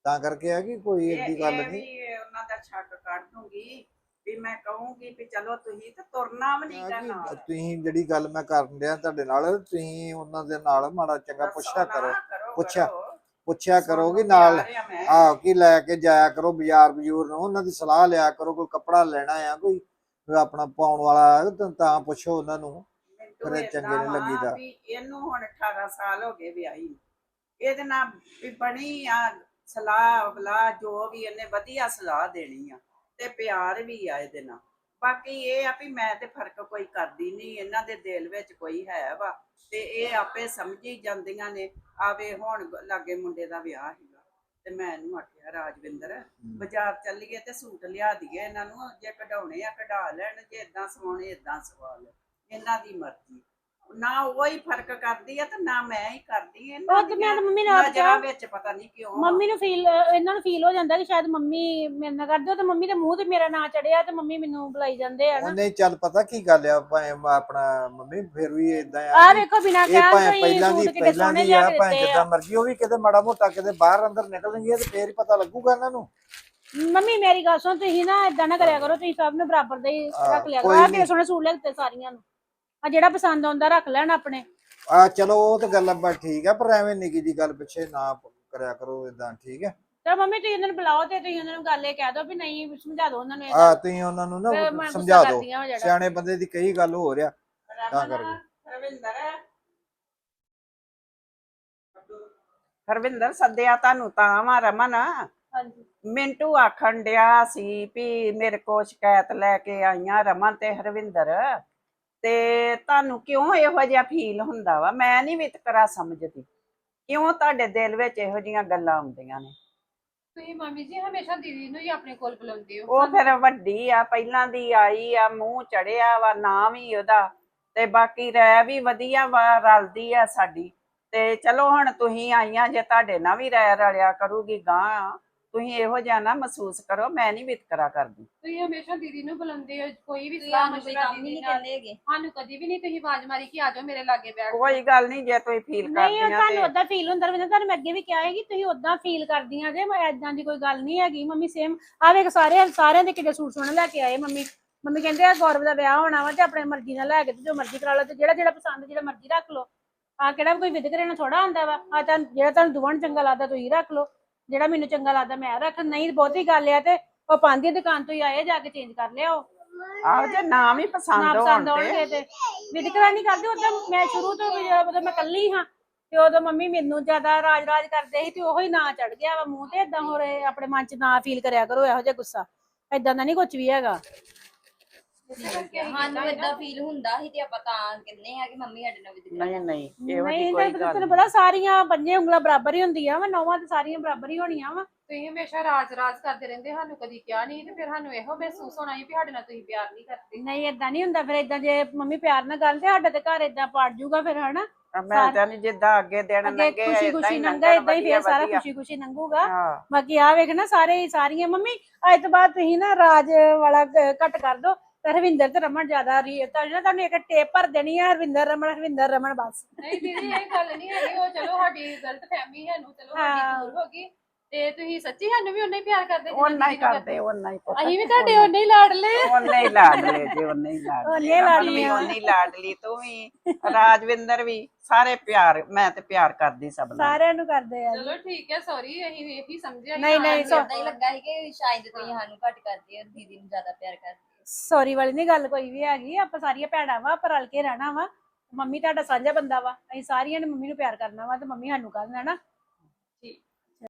ਤਾਂ ਕਰਕੇ ਆ ਕਿ ਕੋਈ ਏਡੀ ਗੱਲ ਨਹੀਂ। ਉਹਨਾਂ ਦਾ ਛੱਕ ਕੱਢ ਦੂੰਗੀ ਵੀ ਮੈਂ ਕਹੂੰਗੀ ਵੀ ਚਲੋ ਤੁਸੀਂ ਤੇ ਤੁਰਨਾ ਵੀ ਨਹੀਂ ਕਰਨਾ ਤੁਸੀਂ ਜਿਹੜੀ ਗੱਲ ਮੈਂ ਕਰਨ ਡਿਆ ਤੁਹਾਡੇ ਨਾਲ ਤੁਸੀਂ ਉਹਨਾਂ ਦੇ ਨਾਲ ਮਾੜਾ ਚੰਗਾ ਪੁੱਛਿਆ ਕਰੋ। ਪੁੱਛਿਆ- ਪੁੱਛਿਆ ਕਰੋ ਕਿ ਨਾਲ ਆਹ ਕੀ ਲੈ ਕੇ ਜਾਇਆ ਕਰੋ ਬਾਜ਼ਾਰ ਬਜੂਰ ਨੂੰ ਉਹਨਾਂ ਦੀ ਸਲਾਹ ਲਿਆ ਕਰੋ ਕੋਈ ਕੱਪੜਾ ਲੈਣਾ ਆ ਕੋਈ ਆਪਣਾ ਪਾਉਣ ਵਾਲਾ ਤਾਂ- ਪੁੱਛੋ ਉਹਨਾਂ ਨੂੰ ਫਿਰ ਚੰਗੇ ਨੀ ਲੱਗੀਦਾ। ਇਹਨੂੰ ਹੁਣ 18 ਸਾਲ ਹੋ ਗਏ ਵਿਆਹੀ। ਇਹਦੇ ਨਾਲ ਵੀ ਬਣੀ ਆ ਸਲਾਹ ਬਲਾ ਜੋ ਵੀ ਇਹਨੇ ਵਧੀਆ ਸਲਾਹ ਦੇਣੀ ਆ ਤੇ ਪਿਆਰ ਵੀ ਆ ਇਹਦੇ ਨਾਲ ਬਾਕੀ ਇਹ ਆ ਵੀ ਮੈਂ ਤੇ ਫ਼ਰਕ ਕੋਈ ਕਰਦੀ ਨਹੀਂ ਇਹਨਾਂ ਦੇ ਦਿਲ ਵਿੱਚ ਕੋਈ ਹੈ ਵਾ ਤੇ ਇਹ ਆਪੇ ਸਮਝੀ ਜਾਂਦੀਆਂ ਨੇ ਆਵੇ ਹੁਣ ਲਾਗੇ ਮੁੰਡੇ ਦਾ ਵਿਆਹ ਸੀਗਾ ਤੇ ਮੈਂ ਇਹਨੂੰ ਆਖਿਆ ਰਾਜਵਿੰਦਰ ਬਾਜ਼ਾਰ ਚੱਲੀਏ ਤੇ ਸੂਟ ਲਿਆ ਦਈਏ ਇਹਨਾਂ ਨੂੰ ਜੇ ਕਢਾਉਣੇ ਆ ਕਢਾ ਲੈਣ ਜੇ ਇਦਾਂ ਸਵਾਉਣੇ ਇਦਾਂ ਸਵਾ ਲੈ ਇਹਨਾਂ ਦੀ ਮਰਜ਼ੀ। ਨਾ ਉਹ ਹੀ ਫ਼ਰਕ ਕਰਦੀ ਆ ਤੇ ਨਾ ਮੈਂ ਹੀ ਕਰਦੀ ਆ। ਉਹ ਤੇ ਮੈਂ ਤਾਂ ਮੰਮੀ ਨਾਲ ਨਜ਼ਰਾਂ ਵਿੱਚ ਪਤਾ ਨਹੀਂ ਕਿਉਂ। ਮੰਮੀ ਨੂੰ ਫੀਲ ਇਹਨਾਂ ਨੂੰ ਫੀਲ ਹੋ ਜਾਂਦਾ ਕਿ ਸ਼ਾਇਦ ਮੰਮੀ ਮੇਰੇ ਨਾਲ ਕਰਦੇ ਹੋ ਤੇ ਮੰਮੀ ਦੇ ਮੂੰਹ ਤੇ ਮੇਰਾ ਨਾਂ ਚੜਿਆ ਤੇ ਮੰਮੀ ਮੈਨੂੰ ਬੁਲਾਈ ਜਾਂਦੇ ਆ ਨਾ। ਨਹੀਂ ਚੱਲ ਪਤਾ ਕੀ ਗੱਲ ਆ ਭਾਵੇਂ ਮ- ਆਪਣਾ ਮੰਮੀ ਫਿਰ ਵੀ ਇਦਾਂ ਆ ਆ ਵੇਖੋ ਬਿਨਾ ਇਹ ਕਹਿਣ ਭਾਵੇਂ ਤੋਂ ਹੀ ਪਹਿਲਾਂ ਦੀ ਸੂਟ ਕਿਤੇ ਪਹਿਲਾਂ ਸੋਹਣੇ ਦੀ ਆ ਕੇ ਭਾਵੇਂ ਦਿੱਤੇ ਜਿੱਦਾਂ ਮਰਜ਼ੀ ਉਹ ਵੀ ਕਿਤੇ ਮਾੜਾ ਮੋਟਾ ਕਿਤੇ ਬਾਹਰ ਅੰਦਰ ਨਿਕਲਣਗੀਆਂ ਤੇ ਫੇਰ ਹੀ ਪਤਾ ਲੱਗੂਗਾ ਇਹਨਾਂ ਨੂੰ। ਮੰਮੀ ਮੇਰੀ ਗੱਲ ਸੁਣ ਤੁਸੀਂ ਨਾ ਇਦਾਂ ਨਾ ਕਰਿਆ ਕਰੋ ਤੁਸੀਂ ਸਭ ਨੂੰ ਬਰਾਬਰ ਦੇ ਹੀ ਰੱਖ ਲਿਆ ਕਰੋ। ਕੋਈ ਆ ਨੀ। ਮੇਰੇ ਸੋਹਣੇ ਸੂਟ ਲੈ ਦਿੱਤੇ ਸਾਰੀਆਂ ਨੂੰ। ਆ ਜਿਹੜਾ ਪਸੰਦ ਆਉਂਦਾ ਰੱਖ ਲੈਣ ਆਪਣੇ। ਆ ਚਲੋ ਉਹ ਤਾਂ ਗੱਲ ਬਸ ਠੀਕ ਆ ਪਰ ਐਵੇਂ ਨਿੱਕੀ ਜੀ ਗੱਲ ਪਿੱਛੇ ਨਾ ਕਰਿਆ ਕਰੋ ਇਦਾਂ ਠੀਕ ਹੈ ਤੇ ਮੰਮੀ ਤੁਸੀਂ ਉਹਨਾਂ ਨੂੰ ਬੁਲਾਓ ਤੇ ਤੁਸੀਂ ਉਹਨਾਂ ਨੂੰ ਗੱਲ ਇਹ ਕਹਿ ਦਿਓ ਵੀ ਨਹੀਂ ਸਮਝਾ ਦਿਓ ਉਹਨਾਂ ਨੂੰ ਇਹ ਆ ਤੁਸੀਂ ਉਹਨਾਂ ਨੂੰ ਫਿਰ ਨਾ ਗੁੱਸਾ ਸਮਝਾ ਦਿਓ। ਕਰਦੀ ਹਾਂ ਉਹ ਜਿਹੜਾ। ਸਿਆਣੇ ਬੰਦੇ ਦੀ ਕਈ ਗੱਲ ਹੋ ਰਿਹਾ ਤਾਂ ਕਰਕੇ। ਰਵਿੰਦਰ। ਹਰਵਿੰਦਰ ਸੱਦਿਆ ਤੁਹਾਨੂੰ ਤਾਂ ਵਾ ਰਮਨ। ਹਾਂਜੀ। ਮਿੰਟੂ ਆਖਣ ਡਿਆ ਸੀ ਵੀ ਮੇਰੇ ਕੋਲ ਸ਼ਿਕਾਇਤ ਲੈ ਕੇ ਆਈਆਂ ਰਮਨ ਤੇ ਹਰਵਿੰਦਰ ਤੇ ਤੁਹਾਨੂੰ ਕਿਉਂ ਇਹੋ ਜਿਹਾ ਫੀਲ ਹੁੰਦਾ ਵਾ? ਮੈਂ ਨਹੀਂ ਵਿਤਕਰਾ ਸਮਝਦੀ। ਕਿਉਂ ਤੁਹਾਡੇ ਦਿਲ ਵਿੱਚ ਇਹੋ ਜਿਹੀਆਂ ਗੱਲਾਂ ਆਉਂਦੀਆਂ ਨੇ? ਤੁਸੀਂ ਮੰਮੀ ਜੀ ਹਮੇਸ਼ਾ ਦੀਦੀ ਨੂੰ ਹੀ ਆਪਣੇ ਕੋਲ ਬੁਲਾਉਂਦੇ ਹੋ। ਉਹ ਫਿਰ ਵੱਡੀ ਆ ਪਹਿਲਾਂ ਦੀ ਆਈ ਆ ਮੂੰਹ ਚੜਿਆ ਵਾ ਨਾਂ ਵੀ ਉਹਦਾ। ਤੇ ਬਾਕੀ ਰਹਿ ਵੀ ਵਧੀਆ ਵਾ ਰਲਦੀ ਆ ਸਾਡੀ। ਤੇ ਚਲੋ ਹੁਣ ਤੁਸੀਂ ਆਈਆਂ ਜੇ ਤੁਹਾਡੇ ਨਾਲ ਵੀ ਰਹਿ ਰਲਿਆ ਕਰੂਗੀ ਗਾਂ ਤੁਸੀਂ ਇਹੋ ਜਿਹਾ ਨਾ ਮਹਿਸੂਸ ਕਰੋ ਮੈਂ ਨਹੀਂ ਵਿਤਕਰਾ ਕਰਦੀ। ਤੁਸੀਂ ਹਮੇਸ਼ਾ ਦੀਦੀ ਨੂੰ ਬੁਲਾਉਂਦੇ ਹੋ ਕੋਈ ਵੀ ਸਲਾਹ ਸਾਨੂੰ ਕੋਈ ਮਸ਼ਵਰਾ ਕੰਮ ਹੀ ਦੀਦੀ ਨਹੀਂ ਨਾਲ ਕਹਿੰਦੇ ਹੈਗੇ। ਸਾਨੂੰ ਕਦੀ ਵੀ ਨਹੀਂ ਤੁਸੀਂ ਆਵਾਜ਼ ਮਾਰੀ ਕਿ ਆ ਜਾਓ ਮੇਰੇ ਲਾਗੇ ਬੈਠ ਜਾਓ। ਕੋਈ ਗੱਲ ਨਹੀਂ ਜੇ ਤੁਸੀਂ ਫੀਲ ਨਹੀਂ ਉਹ ਕਰਦੀਆਂ ਤੁਹਾਨੂੰ ਤੇ ਉਦਾਂ ਫੀਲ ਹੁੰਦਾ ਰਵਿੰਦਰ ਤੁਹਾਨੂੰ ਮੈਂ ਅੱਗੇ ਵੀ ਕਿਹਾ ਹੈ ਕਿ ਤੁਸੀਂ ਉਦਾਂ ਫੀਲ ਕਰਦੀਆਂ ਜੇ ਮੈਂ ਏਦਾਂ ਦੀ ਕੋਈ ਗੱਲ ਨਹੀਂ ਹੈਗੀ। ਮੰਮੀ ਸੇਮ ਆ ਵੇਖ ਸਾਰੇ ਸਾਰਿਆਂ ਦੇ ਕਿੱਡੇ ਸੂਟ ਸੋਹਣੇ ਲੈ ਕੇ ਆਏ ਮੰਮੀ। ਮੰਮੀ ਕਹਿੰਦੇ ਆ ਗੌਰਵ ਦਾ ਵਿਆਹ ਹੋਣਾ ਵਾ ਤੇ ਆਪਣੇ ਮਰਜ਼ੀ ਨਾਲ ਲੈ ਕੇ ਤੇ ਜੋ ਮਰਜ਼ੀ ਕਰਾ ਲਓ ਤੇ ਜਿਹੜਾ ਜਿਹੜਾ ਪਸੰਦ ਜਿਹੜਾ ਮਰਜ਼ੀ ਰੱਖ ਲਓ। ਆ ਕਿਹੜਾ ਕੋਈ ਵਿਦਕਰੇ ਨਾਲ ਥੋੜਾ ਹੁੰਦਾ ਵਾ? ਆ ਤਾਂ ਜਿਹੜਾ ਤੁਹਾਨੂੰ ਦੁਵਣ ਚੰਗਾ ਲੱਗਦਾ ਤੁਸੀਂ ਰੱਖ ਲਓ। ਜਿਹੜਾ ਮੈਨੂੰ ਚੰਗਾ ਲੱਗਦਾ ਮੈਂ ਰੱਖ ਨਹੀਂ ਬਹੁਤੀ ਗੱਲ ਆ ਤੇ ਉਹ ਪਾਂਦੀ ਦੁਕਾਨ ਤੋਂ ਹੀ ਆਏ ਜਾ ਕੇ ਚੇਂਜ ਕਰ ਲਿਆਓ ਆਹੋ ਜੇ ਨਾਮ ਹੀ ਨਾ ਪਸੰਦ ਹੋਣ ਪਸੰਦ ਤੇ। ਆਉਣਗੇ ਤੇ ਕਰਦੀ ਉਦੋਂ ਮੈਂ ਸ਼ੁਰੂ ਤੋਂ ਵੀ ਜਦੋਂ ਮੈਂ ਕੱਲੀ ਹਾਂ ਤੇ ਉਦੋਂ ਮੰਮੀ ਮੈਨੂੰ ਜ਼ਿਆਦਾ ਰਾਜ ਰਾਜ ਕਰਦੇ ਸੀ ਤੇ ਉਹੋ ਹੀ ਨਾਂ ਚੜ ਗਿਆ ਵਾ ਮੂੰਹ ਤੇ ਏਦਾਂ ਹੋ ਰਹੇ ਆਪਣੇ ਮਨ 'ਚ ਨਾ ਫੀਲ ਕਰਿਆ ਕਰੋ ਇਹੋ ਜਿਹਾ ਗੁੱਸਾ। ਏਦਾਂ ਦਾ ਨਹੀਂ ਕੁਝ ਵੀ ਹੈਗਾ। ਸਾਨੂੰ ਏਦਾਂ ਫੀਲ ਹੁੰਦਾ ਸੀ ਤੇ ਆਪਾਂ ਤਾਂ ਕਹਿੰਦੇ ਆ ਕਿ ਮੰਮੀ ਸਾਡੇ ਨਾਲ ਵੀ ਨਹੀਂ ਨਹੀਂ ਇਹੋ ਨਹੀਂ ਜਿਹੀ ਤਾਂ ਕੋਈ ਗੱਲ ਤੈਨੂੰ ਨਹੀਂ। ਪਤਾ ਸਾਰੀਆਂ ਪੰਜੇ ਉਂਗਲਾਂ ਬਰਾਬਰ ਹੀ ਹੁੰਦੀਆਂ ਵਾ ਨੌਵਾਂ ਤੇ ਸਾਰੀਆਂ ਬਰਾਬਰ ਹੀ ਹੋਣੀਆਂ ਵਾ। ਤੁਸੀਂ ਹਮੇਸ਼ਾ ਰਾਜ ਰਾਜ ਕਰਦੇ ਰਹਿੰਦੇ ਸਾਨੂੰ ਕਦੀ ਕਿਹਾ ਨਹੀਂ ਤੇ ਫਿਰ ਸਾਨੂੰ ਇਹੋ ਮਹਿਸੂਸ ਹੋਣਾ ਸੀ ਵੀ ਸਾਡੇ ਨਾਲ ਤੁਸੀਂ ਪਿਆਰ ਨਹੀਂ ਕਰਦੇ। ਨਹੀਂ ਏਦਾਂ ਨਹੀਂ ਹੁੰਦਾ ਫਿਰ ਏਦਾਂ ਜੇ ਮੰਮੀ ਪਿਆਰ ਨਾਲ ਗੱਲ ਤੇ ਸਾਡਾ ਤੇ ਘਰ ਏਦਾਂ ਪੜ ਜਾਊਗਾ ਫਿਰ ਹਨਾ? ਮੈਂ ਤਾਂ ਨਹੀਂ ਜਿੱਦਾਂ ਅੱਗੇ ਦਿਨ ਅੱਗੇ ਲੰਘੇ ਖੁਸ਼ੀ ਖੁਸ਼ੀ ਏਦਾਂ ਹੀ ਫੇਰ ਸਾਰਾ। ਖੁਸ਼ੀ ਖੁਸ਼ੀ ਲੰਘੂਗਾ ਹਾਂ। ਬਾਕੀ ਆ ਵੇਖ ਨਾ ਸਾਰੇ ਸਾਰੀਆਂ ਮੰਮੀ ਅੱਜ ਤੋਂ ਬਾਅਦ ਤੁਸੀਂ ਨਾ ਰਾਜ ਵਾਲਾ ਕ- ਘੱਟ ਕਰ ਦੋ। ਤੇ ਹਰਵਿੰਦਰ ਤੇ ਰਮਨ ਜ਼ਿਆਦਾ ਰੀ ਤਾਂ ਨਾ ਤੁਹਾਨੂੰ ਇੱਕ ਟੇਪ ਭਰ ਦੇਣੀ ਹੈ ਹਰਵਿੰਦਰ ਰਮਨ ਹਰਵਿੰਦਰ ਰਮਨ ਬਸ। ਨਹੀਂ ਦੀਦੀ ਇਹ ਗੱਲ ਨਹੀਂ ਹੈਗੀ। ਉਹ ਚਲੋ ਸਾਡੀ ਗਲਤ ਫਹਿਮੀ ਹੈ ਨੂੰ ਚਲੋ ਹਾਂ। ਸਾਡੀ ਦੂਰ ਹੋ ਗਈ। ਤੇ ਤੁਸੀਂ ਸੱਚੀ ਸਾਨੂੰ ਵੀ ਉਨਾ ਹੀ ਪਿਆਰ ਕਰਦੇ ਜਿੰਨਾ ਉਹਨਾਂ ਹੀ ਦੀਦੀ ਨੂੰ ਕਰਦੇ ਉਹਨਾਂ ਹੀ ਪੁੱਤ। ਅਸੀਂ ਵੀ ਤੁਹਾਡੇ ਉਨੇ ਹੀ ਲਾਡਲੇ ਉਹਨੇ ਹੀ ਲਾਡਲੇ ਜੀ ਉਹਨੇ ਹੀ ਲਾਡਲੇ। ਉਹਨੇ ਹੀ ਲਾਡਲੀ ਆ। ਉਹਨੇ ਹੀ ਲਾਡਲੀ ਤੂੰ ਵੀ। ਰਾਜਵਿੰਦਰ ਵੀ ਸਾਰੇ ਪਿਆਰ ਮੈਂ ਤੇ ਪਿਆਰ ਕਰਦੀ ਸਭ ਨਾਲ। ਸਾਰਿਆਂ ਨੂੰ ਕਰਦੇ ਆ ਚਲੋ ਠੀਕ ਹੈ ਸੌਰੀ ਅਸੀਂ ਇਹੀ ਸਮਝਿਆ ਨਹੀਂ, ਨਹੀਂ, ਸੌ- ਹੀ ਲੱਗਾ ਸੀ ਕਿ ਸ਼ਾਇਦ ਤੁਸੀਂ ਸਾਨੂੰ ਘੱਟ ਕਰਦੇ ਹੋ ਦੀਦੀ ਨੂੰ ਜ਼ਿਆਦਾ ਪਿਆਰ ਕਰਦੇ ਸੌਰੀ ਵਾਲੀ ਨਹੀਂ, ਗੱਲ ਕੋਈ ਵੀ ਹੈਗੀ, ਆਪਾਂ ਸਾਰੀਆਂ ਭੈਣਾਂ ਵਾ ਪਰ ਰਲ ਕੇ ਰਹਿਣਾ ਵਾ, ਮੰਮੀ ਤੁਹਾਡਾ ਸਾਂਝਾ ਬੰਦਾ ਵਾ, ਅਸੀਂ ਸਾਰੀਆਂ ਨੇ ਮੰਮੀ ਨੂੰ ਪਿਆਰ ਕਰਨਾ ਵਾ ਤੇ ਮੰਮੀ ਸਾਨੂੰ ਕਰਨਾ ਨਾ